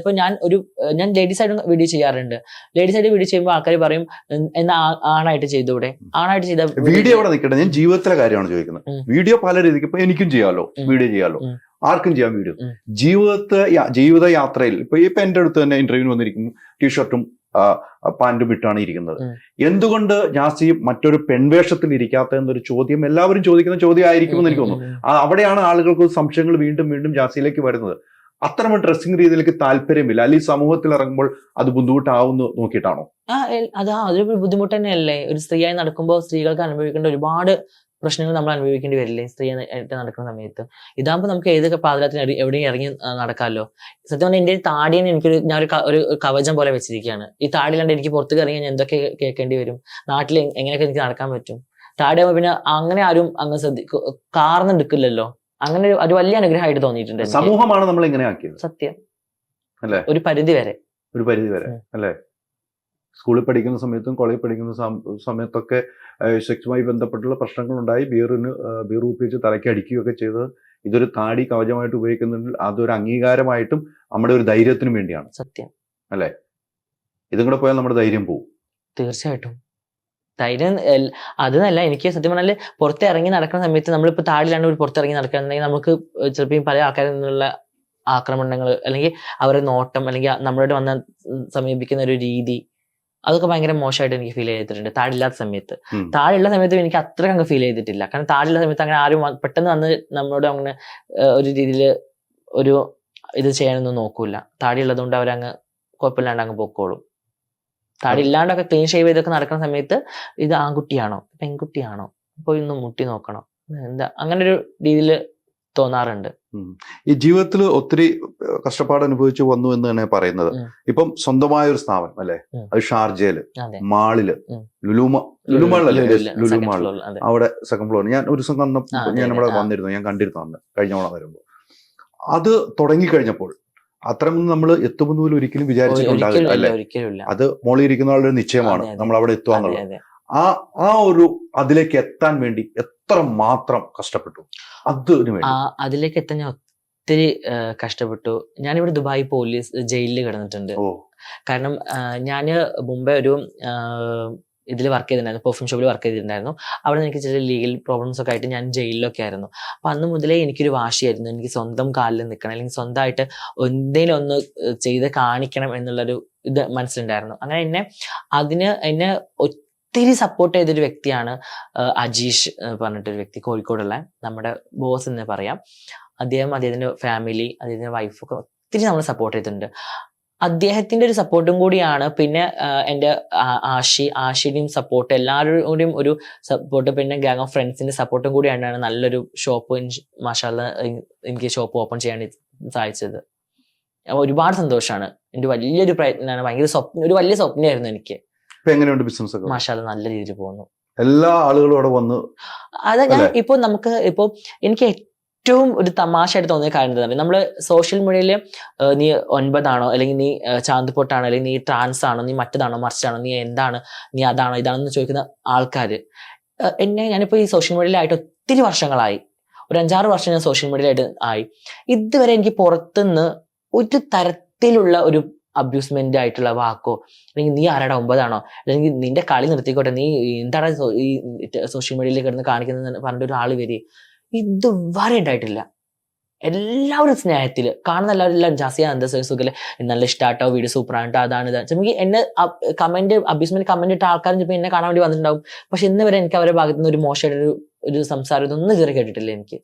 ഇപ്പൊ ഞാൻ ഒരു ഞാൻ ലേഡീസ് ആയിട്ട് വീഡിയോ ചെയ്യാറുണ്ട്. ലേഡീസ് ആയിട്ട് വീഡിയോ ചെയ്യുമ്പോൾ ആൾക്കാർ പറയും എന്നാ ആണായിട്ട് ചെയ്തൂടെ? ആണായിട്ട് ചെയ്ത വീഡിയോ അവിടെ നിൽക്കട്ടെ ഞാൻ ജീവിതത്തിലെ കാര്യമാണ് ചോദിക്കുന്നത്. വീഡിയോ പല രീതിക്ക് ഇപ്പൊ എനിക്കും ചെയ്യാമല്ലോ വീഡിയോ ചെയ്യാമല്ലോ. ആർക്കും ചെയ്യാൻ വീഡിയോ. ഉം. ജീവിതത്തെ ജീവിതയാത്രയിൽ ജീവിത യാത്രയിൽ ഇപ്പൊ ഇപ്പൊ എന്റെ അടുത്ത് തന്നെ ഇന്റർവ്യൂവിന് വന്നിരിക്കുന്നു ടീഷർട്ടും പാന്റും ഇട്ടാണ് ഇരിക്കുന്നത്. എന്തുകൊണ്ട് ജാസി മറ്റൊരു പെൺവേഷത്തിൽ ഇരിക്കാത്ത എന്നൊരു ചോദ്യം എല്ലാവരും ചോദിക്കുന്ന ചോദ്യം ആയിരിക്കുമെന്ന് എനിക്ക് തോന്നുന്നു. അവിടെയാണ് ആളുകൾക്ക് സംശയങ്ങൾ വീണ്ടും വീണ്ടും ജാസിയിലേക്ക് വരുന്നത്. അത്തരം ഡ്രസ്സിംഗ് രീതിയിലേക്ക് താല്പര്യമില്ല. അല്ലെങ്കിൽ സമൂഹത്തിൽ ഇറങ്ങുമ്പോൾ അത് ബുദ്ധിമുട്ടാവുന്നു നോക്കിയിട്ടാണോ? അതാ അതൊരു ബുദ്ധിമുട്ട് തന്നെയല്ലേ? ഒരു സ്ത്രീയായി നടക്കുമ്പോൾ സ്ത്രീകൾക്ക് അനുഭവിക്കേണ്ട ഒരുപാട് പ്രശ്നങ്ങൾ നമ്മൾ അനുഭവിക്കേണ്ടി വരില്ലേ? സ്ത്രീ ആയിട്ട് നടക്കുന്ന സമയത്ത്. ഇതാകുമ്പോൾ നമുക്ക് ഏതൊക്കെ പാതിരാത്തിന് എവിടെ- എവിടെയും ഇറങ്ങി നടക്കാമല്ലോ സത്യം പറഞ്ഞാൽ എന്റെ താടിയെ എനിക്കൊരു ഞാൻ ഒരു കവചം പോലെ വെച്ചിരിക്കുകയാണ്. ഈ താടിയിലാണ്ട് എനിക്ക് പുറത്തേക്ക് ഇറങ്ങി ഞാൻ എന്തൊക്കെ കേൾക്കേണ്ടി വരും? നാട്ടിൽ എങ്ങനെയൊക്കെ എനിക്ക് നടക്കാൻ പറ്റും? താടിയാകുമ്പോൾ പിന്നെ അങ്ങനെ ആരും അങ്ങ് ശ്രദ്ധിക്കു കാർന്നെടുക്കില്ലല്ലോ അങ്ങനെ ഒരു വലിയ അനുഗ്രഹമായിട്ട് തോന്നിയിട്ടുണ്ട് സമൂഹമാണ് നമ്മൾ ഇങ്ങനെ ആക്കിയത്. സത്യം. അല്ലേ? ഒരു പരിധി വരെ. ഒരു പരിധി വരെ. അല്ലെ? സ്കൂളിൽ പഠിക്കുന്ന സമയത്തും കോളേജിൽ പഠിക്കുന്ന സമയത്തൊക്കെ സെക്സുമായി ബന്ധപ്പെട്ടുള്ള പ്രശ്നങ്ങൾ ഉണ്ടായി ബീറിന് ബീർ ഉപയോഗിച്ച് തലയ്ക്ക് അടിക്കുകയൊക്കെ ചെയ്തത്. ഇതൊരു താടി കവചമായിട്ട് ഉപയോഗിക്കുന്നുണ്ടെങ്കിൽ അതൊരു അംഗീകാരമായിട്ടും നമ്മുടെ ഒരു ധൈര്യത്തിനും വേണ്ടിയാണ്. സത്യം. ഇതും കൂടെ പോയാൽ നമ്മുടെ ധൈര്യം പോവും. തീർച്ചയായിട്ടും. ധൈര്യം അത് അതെന്നല്ല എനിക്ക് സത്യം പറഞ്ഞാൽ പുറത്ത് ഇറങ്ങി നടക്കുന്ന സമയത്ത് നമ്മളിപ്പോ താടിലാണ് ഒരു പുറത്തിറങ്ങി നടക്കുകയാണെന്നുണ്ടെങ്കിൽ നമുക്ക് ചിലപ്പോൾ പല ആൾക്കാരിൽ നിന്നുള്ള ആക്രമണങ്ങൾ അല്ലെങ്കിൽ അവരുടെ നോട്ടം അല്ലെങ്കിൽ നമ്മളോട് വന്ന സമീപിക്കുന്ന ഒരു രീതി അതൊക്കെ ഭയങ്കര മോശമായിട്ട് എനിക്ക് ഫീൽ ചെയ്തിട്ടുണ്ട്. താടില്ലാത്ത സമയത്ത്. താഴെയുള്ള താടിയുള്ള സമയത്ത് എനിക്ക് അത്ര അങ്ങ് ഫീൽ ചെയ്തിട്ടില്ല. കാരണം താടിയുള്ള സമയത്ത് അങ്ങനെ ആരും പെട്ടെന്ന് വന്ന് നമ്മളോട് അങ്ങനെ ഒരു രീതിയിൽ ഒരു ഇത് ചെയ്യാനൊന്നും നോക്കൂല. താടി ഉള്ളതുകൊണ്ട് അവരങ്ങ് കുഴപ്പമില്ലാണ്ട് അങ്ങ് പൊക്കോളും. താടി ഇല്ലാണ്ടൊക്കെ ക്ലീൻ ഷേവ് ചെയ്തൊക്കെ നടക്കുന്ന സമയത്ത് ഇത് ആൺകുട്ടിയാണോ? പെൺകുട്ടിയാണോ? പോയി ഒന്ന് മുട്ടി നോക്കണം. എന്താ? അങ്ങനെ ഒരു രീതിയിൽ തോന്നാറുണ്ട്. ഈ ജീവിതത്തിൽ ഒത്തിരി കഷ്ടപ്പാട് അനുഭവിച്ചു വന്നു എന്ന് തന്നെ പറയുന്നത്. ഇപ്പം സ്വന്തമായ ഒരു സ്ഥാപനം അല്ലെ? അത് ഷാർജയിൽ മാളിൽ ലുലൂമ. അവിടെ സെക്കൻഡ് ഫ്ലോർ ഞാൻ ഒരു ദിവസം കണ്ട ഞാൻ അവിടെ വന്നിരുന്നു. ഞാൻ കണ്ടിരുന്നു അന്ന് കഴിഞ്ഞ ഓണം വരുമ്പോൾ അത് തുടങ്ങിക്കഴിഞ്ഞപ്പോൾ അത്രമൊന്നും നമ്മൾ എത്തുമെന്ന് പോലും ഒരിക്കലും വിചാരിച്ചിട്ടുണ്ടാകില്ല അല്ലെ? അത് മോളിൽ ഇരിക്കുന്ന ആളുടെ നിശ്ചയമാണ്. നമ്മൾ അവിടെ എത്തുക എന്നുള്ളത്. ആ ആ ഒരു അതിലേക്ക് എത്താൻ വേണ്ടി എത്ര മാത്രം കഷ്ടപ്പെട്ടു. അതിനു വേണ്ടി. അതിലേക്ക് എത്താൻ ഞാൻ ഒത്തിരി കഷ്ടപ്പെട്ടു. ഞാനിവിടെ ദുബായ് പോലീസ് ജയിലിൽ കിടന്നിട്ടുണ്ട്. കാരണം ഞാൻ മുമ്പേ ഒരു ഇതിൽ വർക്ക് ചെയ്തിട്ടുണ്ടായിരുന്നു പെർഫ്യൂം ഷോപ്പിൽ വർക്ക് ചെയ്തിട്ടുണ്ടായിരുന്നു. അവിടെ എനിക്ക് ചില ലീഗൽ പ്രോബ്ലംസ് ഒക്കെ ആയിട്ട് ഞാൻ ജയിലിലൊക്കെ ആയിരുന്നു. അപ്പൊ അന്ന് മുതലേ എനിക്കൊരു വാശിയായിരുന്നു. എനിക്ക് സ്വന്തം കാലിൽ നിൽക്കണം അല്ലെങ്കിൽ സ്വന്തമായിട്ട് എന്തെങ്കിലും ഒന്ന് ചെയ്ത് കാണിക്കണം എന്നുള്ളൊരു ഇത് മനസ്സിലുണ്ടായിരുന്നു. അങ്ങനെ എന്നെ അതിന് എന്നെ ഒത്തിരി സപ്പോർട്ട് ചെയ്തൊരു വ്യക്തിയാണ് അജീഷ് പറഞ്ഞിട്ടൊരു വ്യക്തി കോഴിക്കോടുള്ള നമ്മുടെ ബോസ് എന്ന് പറയാം. അദ്ദേഹം അദ്ദേഹത്തിന്റെ ഫാമിലി അദ്ദേഹത്തിന്റെ വൈഫൊക്കെ ഒത്തിരി നമ്മൾ സപ്പോർട്ട് ചെയ്തിട്ടുണ്ട്. അദ്ദേഹത്തിന്റെ ഒരു സപ്പോർട്ടും കൂടിയാണ്. പിന്നെ എന്റെ ആഷി ആഷിയുടെയും സപ്പോർട്ട് എല്ലാവരുടെയും ഒരു സപ്പോർട്ട് പിന്നെ ഗാങ് ഓഫ് ഫ്രണ്ട്സിന്റെ സപ്പോർട്ടും കൂടിയാണ് നല്ലൊരു ഷോപ്പ് മാഷാല്ല എനിക്ക് ഷോപ്പ് ഓപ്പൺ ചെയ്യാൻ സാധിച്ചത്. ഒരുപാട് സന്തോഷമാണ് എന്റെ വലിയൊരു പ്രയത്നമാണ്. ഭയങ്കര സ്വപ്നം ഒരു വലിയ സ്വപ്നമായിരുന്നു എനിക്ക്. ഇപ്പൊ എങ്ങനെയുണ്ട് ബിസിനസ് ഒക്കെ? മാഷാല്ല നല്ല രീതിയിൽ പോകുന്നു. എല്ലാ ആളുകളും അവിടെ വന്ന് അതെ ഞാൻ ഇപ്പൊ നമുക്ക് ഇപ്പൊ എനിക്ക് ഏറ്റവും ഒരു തമാശയായിട്ട് തോന്നിയ കാര്യം എന്താ പറയുക നമ്മൾ സോഷ്യൽ മീഡിയയിൽ നീ ഒൻപതാണോ? അല്ലെങ്കിൽ നീ ചാന്ത് പൊട്ടാണോ അല്ലെങ്കിൽ നീ ട്രാൻസ് ആണോ? നീ മറ്റതാണോ? മറിച്ചാണോ? നീ എന്താണ്? നീ അതാണോ? ഇതാണെന്ന് ചോദിക്കുന്ന ആൾക്കാര് ഏഹ്, എന്നെ ഞാനിപ്പോ ഈ സോഷ്യൽ മീഡിയയിലായിട്ട് ഒത്തിരി വർഷങ്ങളായി. ഒരു അഞ്ചാറ് വർഷം ഞാൻ സോഷ്യൽ മീഡിയയിലായിട്ട് ആയി. ഇതുവരെ എനിക്ക് പുറത്തുനിന്ന് ഒരു തരത്തിലുള്ള ഒരു അബ്യൂസ്മെന്റ് ആയിട്ടുള്ള വാക്കോ അല്ലെങ്കിൽ നീ ആരാടാ ഒമ്പതാണോ അല്ലെങ്കിൽ നിന്റെ കളി നിർത്തിക്കോട്ടെ നീ എന്താണ് ഈ സോഷ്യൽ മീഡിയയിൽ കിടന്ന് കാണിക്കുന്നത് പറഞ്ഞിട്ട് ഒരാൾ വരി. ഇതുവരെ ഉണ്ടായിട്ടില്ല. എല്ലാവരും സ്നേഹത്തിൽ കാണുന്ന എല്ലാവരും എല്ലാം ജാസിയ എന്താ നല്ല ഇഷ്ടാട്ടോ വീഡിയോ സൂപ്പർ ആട്ടോ അതാണ് ഇതാണ് നമുക്ക് എന്നെ കമന്റ് അബ്യൂസ്മെന്റ് കമന്റ് ഇട്ട ആൾക്കാരും ചിലപ്പോൾ എന്നെ കാണാൻ വേണ്ടി വന്നിട്ടുണ്ടാവും. പക്ഷെ ഇന്ന് വരെ എനിക്ക് അവരുടെ ഭാഗത്ത് നിന്ന് ഒരു മോശമായിട്ടൊരു ഒരു സംസാരം ഇതൊന്നും ഇതുവരെ കേട്ടിട്ടില്ല എനിക്ക്.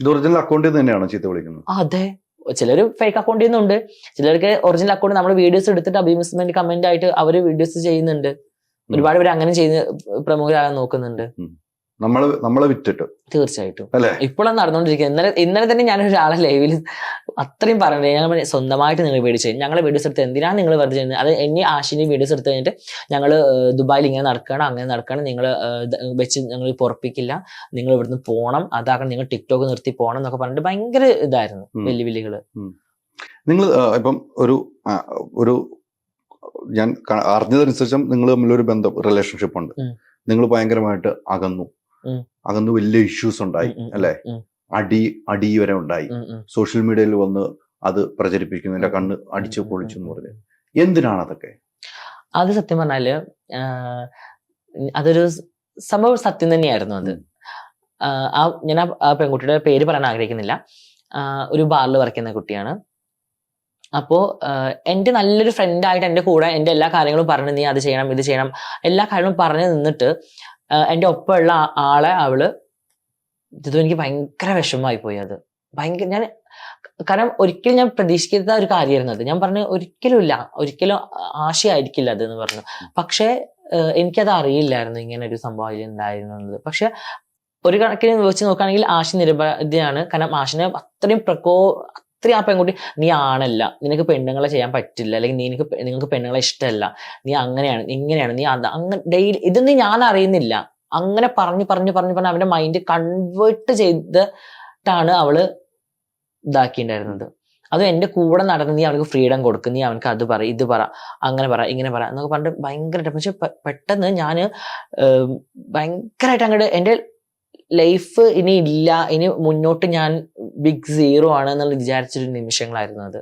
ഇത് ഒറിജിനൽ അക്കൗണ്ടിൽ തന്നെയാണോ ചീത്ത വിളിക്കുന്നത്? അതെ. ചിലര് ഫേക്ക് അക്കൗണ്ട് ചെയ്യുന്നുണ്ട്. ചിലർക്ക് ഒറിജിനൽ അക്കൗണ്ട് നമ്മൾ വീഡിയോസ് എടുത്തിട്ട് അബ്യൂസ്മെന്റ് കമന്റ് ആയിട്ട് അവർ വീഡിയോസ് ചെയ്യുന്നുണ്ട്. ഒരുപാട് പേര് അങ്ങനെ ചെയ്യുന്ന പ്രമുഖരാകാൻ നോക്കുന്നുണ്ട്. നമ്മളെ നമ്മളെ വിറ്റിട്ട്. തീർച്ചയായിട്ടും. അല്ലേ? ഇപ്പോഴാണ് നടന്നുകൊണ്ടിരിക്കുന്നത്. ഇന്നലെ ഇന്നലെ തന്നെ ഞാൻ ഒരാളെ ലൈവിൽ അത്രയും പറഞ്ഞത് ഞങ്ങൾ സ്വന്തമായിട്ട് നിങ്ങൾ വീഡിയോസ് ചെയ്യും ഞങ്ങളെ വീഡിയോസ് എടുത്ത് എന്തിനാണ് നിങ്ങൾ വെറുതെ ചെയ്യുന്നത് അത് എന്നെ ആശിനി വീഡിയോസ് എടുത്ത് കഴിഞ്ഞിട്ട് ഞങ്ങൾ ദുബായിൽ ഇങ്ങനെ നടക്കണം അങ്ങനെ നടക്കണം നിങ്ങൾ വെച്ച് ഞങ്ങൾ പുറപ്പിക്കില്ല നിങ്ങൾ ഇവിടുന്ന് പോകണം അതാക്കണം നിങ്ങൾ ടിക്ടോക്ക് നിർത്തി പോകണം എന്നൊക്കെ പറഞ്ഞിട്ട് ഭയങ്കര ഇതായിരുന്നു. വെല്ലുവിളികൾ നിങ്ങൾ ഇപ്പം ഒരു ഒരു ഞാൻ അറിഞ്ഞതനുസരിച്ച് നിങ്ങൾ തമ്മിലൊരു ബന്ധം റിലേഷൻഷിപ്പ് ഉണ്ട്. നിങ്ങൾ ഭയങ്കരമായിട്ട് അകന്നു. അകന്നു വലിയ ഇഷ്യൂസ് ഉണ്ടായി അല്ലെ? അടി അടി വരെ ഉണ്ടായി. സോഷ്യൽ മീഡിയയിൽ വന്ന് അത് പ്രചരിപ്പിക്കുന്നതിന്റെ കണ്ണ് അടിച്ചു പൊളിച്ചു എന്ന് പറഞ്ഞു. എന്തിനാണ് അതൊക്കെ? അത് സത്യം പറഞ്ഞാൽ അതൊരു സംഭവ സത്യം തന്നെയായിരുന്നു അത്. ആ ഞാൻ ആ- പെൺകുട്ടിയുടെ പേര് പറയാൻ ആഗ്രഹിക്കുന്നില്ല. ഒരു ബാറിൽ വർക്ക് ചെയ്യുന്ന കുട്ടിയാണ്. അപ്പോ എന്റെ എന്റെ നല്ലൊരു ഫ്രണ്ട് ആയിട്ട് എന്റെ കൂടെ എന്റെ എല്ലാ കാര്യങ്ങളും പറഞ്ഞു നീ അത് ചെയ്യണം ഇത് ചെയ്യണം എല്ലാ കാര്യങ്ങളും പറഞ്ഞു നിന്നിട്ട് എന്റെ ഒപ്പമുള്ള ആളെ അവൾ ഇത് എനിക്ക് ഭയങ്കര വിഷമമായി പോയി അത്. ഭയങ്കര ഞാൻ കാരണം ഒരിക്കലും ഞാൻ പ്രതീക്ഷിക്കുന്ന ഒരു കാര്യമായിരുന്നു അത്. ഞാൻ പറഞ്ഞു ഒരിക്കലും ഇല്ല. ഒരിക്കലും ആശയായിരിക്കില്ല അത് എന്ന് പറഞ്ഞു. പക്ഷേ എനിക്കത് അറിയില്ലായിരുന്നു ഇങ്ങനെ ഒരു സംഭവം ഉണ്ടായിരുന്നു എന്നത് പക്ഷെ ഒരു കണക്കിന് വെച്ച് നോക്കുകയാണെങ്കിൽ ആശ നിരപരാധിയാണ്. കാരണം ആശിനെ അത്രയും പ്രകോ അത്രയും ആ പെൺകുട്ടി നീ ആണല്ല നിനക്ക് പെണ്ണുങ്ങളെ ചെയ്യാൻ പറ്റില്ല അല്ലെങ്കിൽ നീ എനിക്ക് നിങ്ങൾക്ക് പെണ്ണുങ്ങളെ ഇഷ്ടമല്ല നീ അങ്ങനെയാണ് ഇങ്ങനെയാണ് നീ അത് അങ്ങനെ ഡെയിലി ഇതൊന്നും ഞാൻ അറിയുന്നില്ല. അങ്ങനെ പറഞ്ഞു പറഞ്ഞു പറഞ്ഞു പറഞ്ഞ് അവന്റെ മൈൻഡ് കൺവേർട്ട് ചെയ്തിട്ടാണ് അവൾ ഇതാക്കിയിട്ടുണ്ടായിരുന്നത്. അത് എന്റെ കൂടെ നടന്ന് നീ അവൾക്ക് ഫ്രീഡം കൊടുക്ക് നീ അവനക്ക് അത് പറ ഇത് പറ അങ്ങനെ പറ ഇങ്ങനെ പറ എന്നൊക്കെ പറഞ്ഞിട്ട് ഭയങ്കരമായിട്ട് പക്ഷെ പെട്ടെന്ന് ഞാൻ ഭയങ്കരമായിട്ട് അങ്ങോട്ട് എന്റെ ലൈഫ് ഇനി ഇല്ല ഇനി മുന്നോട്ട് ഞാൻ ബിഗ് സീറോ ആണ് എന്നുള്ള വിചാരിച്ചൊരു നിമിഷങ്ങളായിരുന്നു അത്.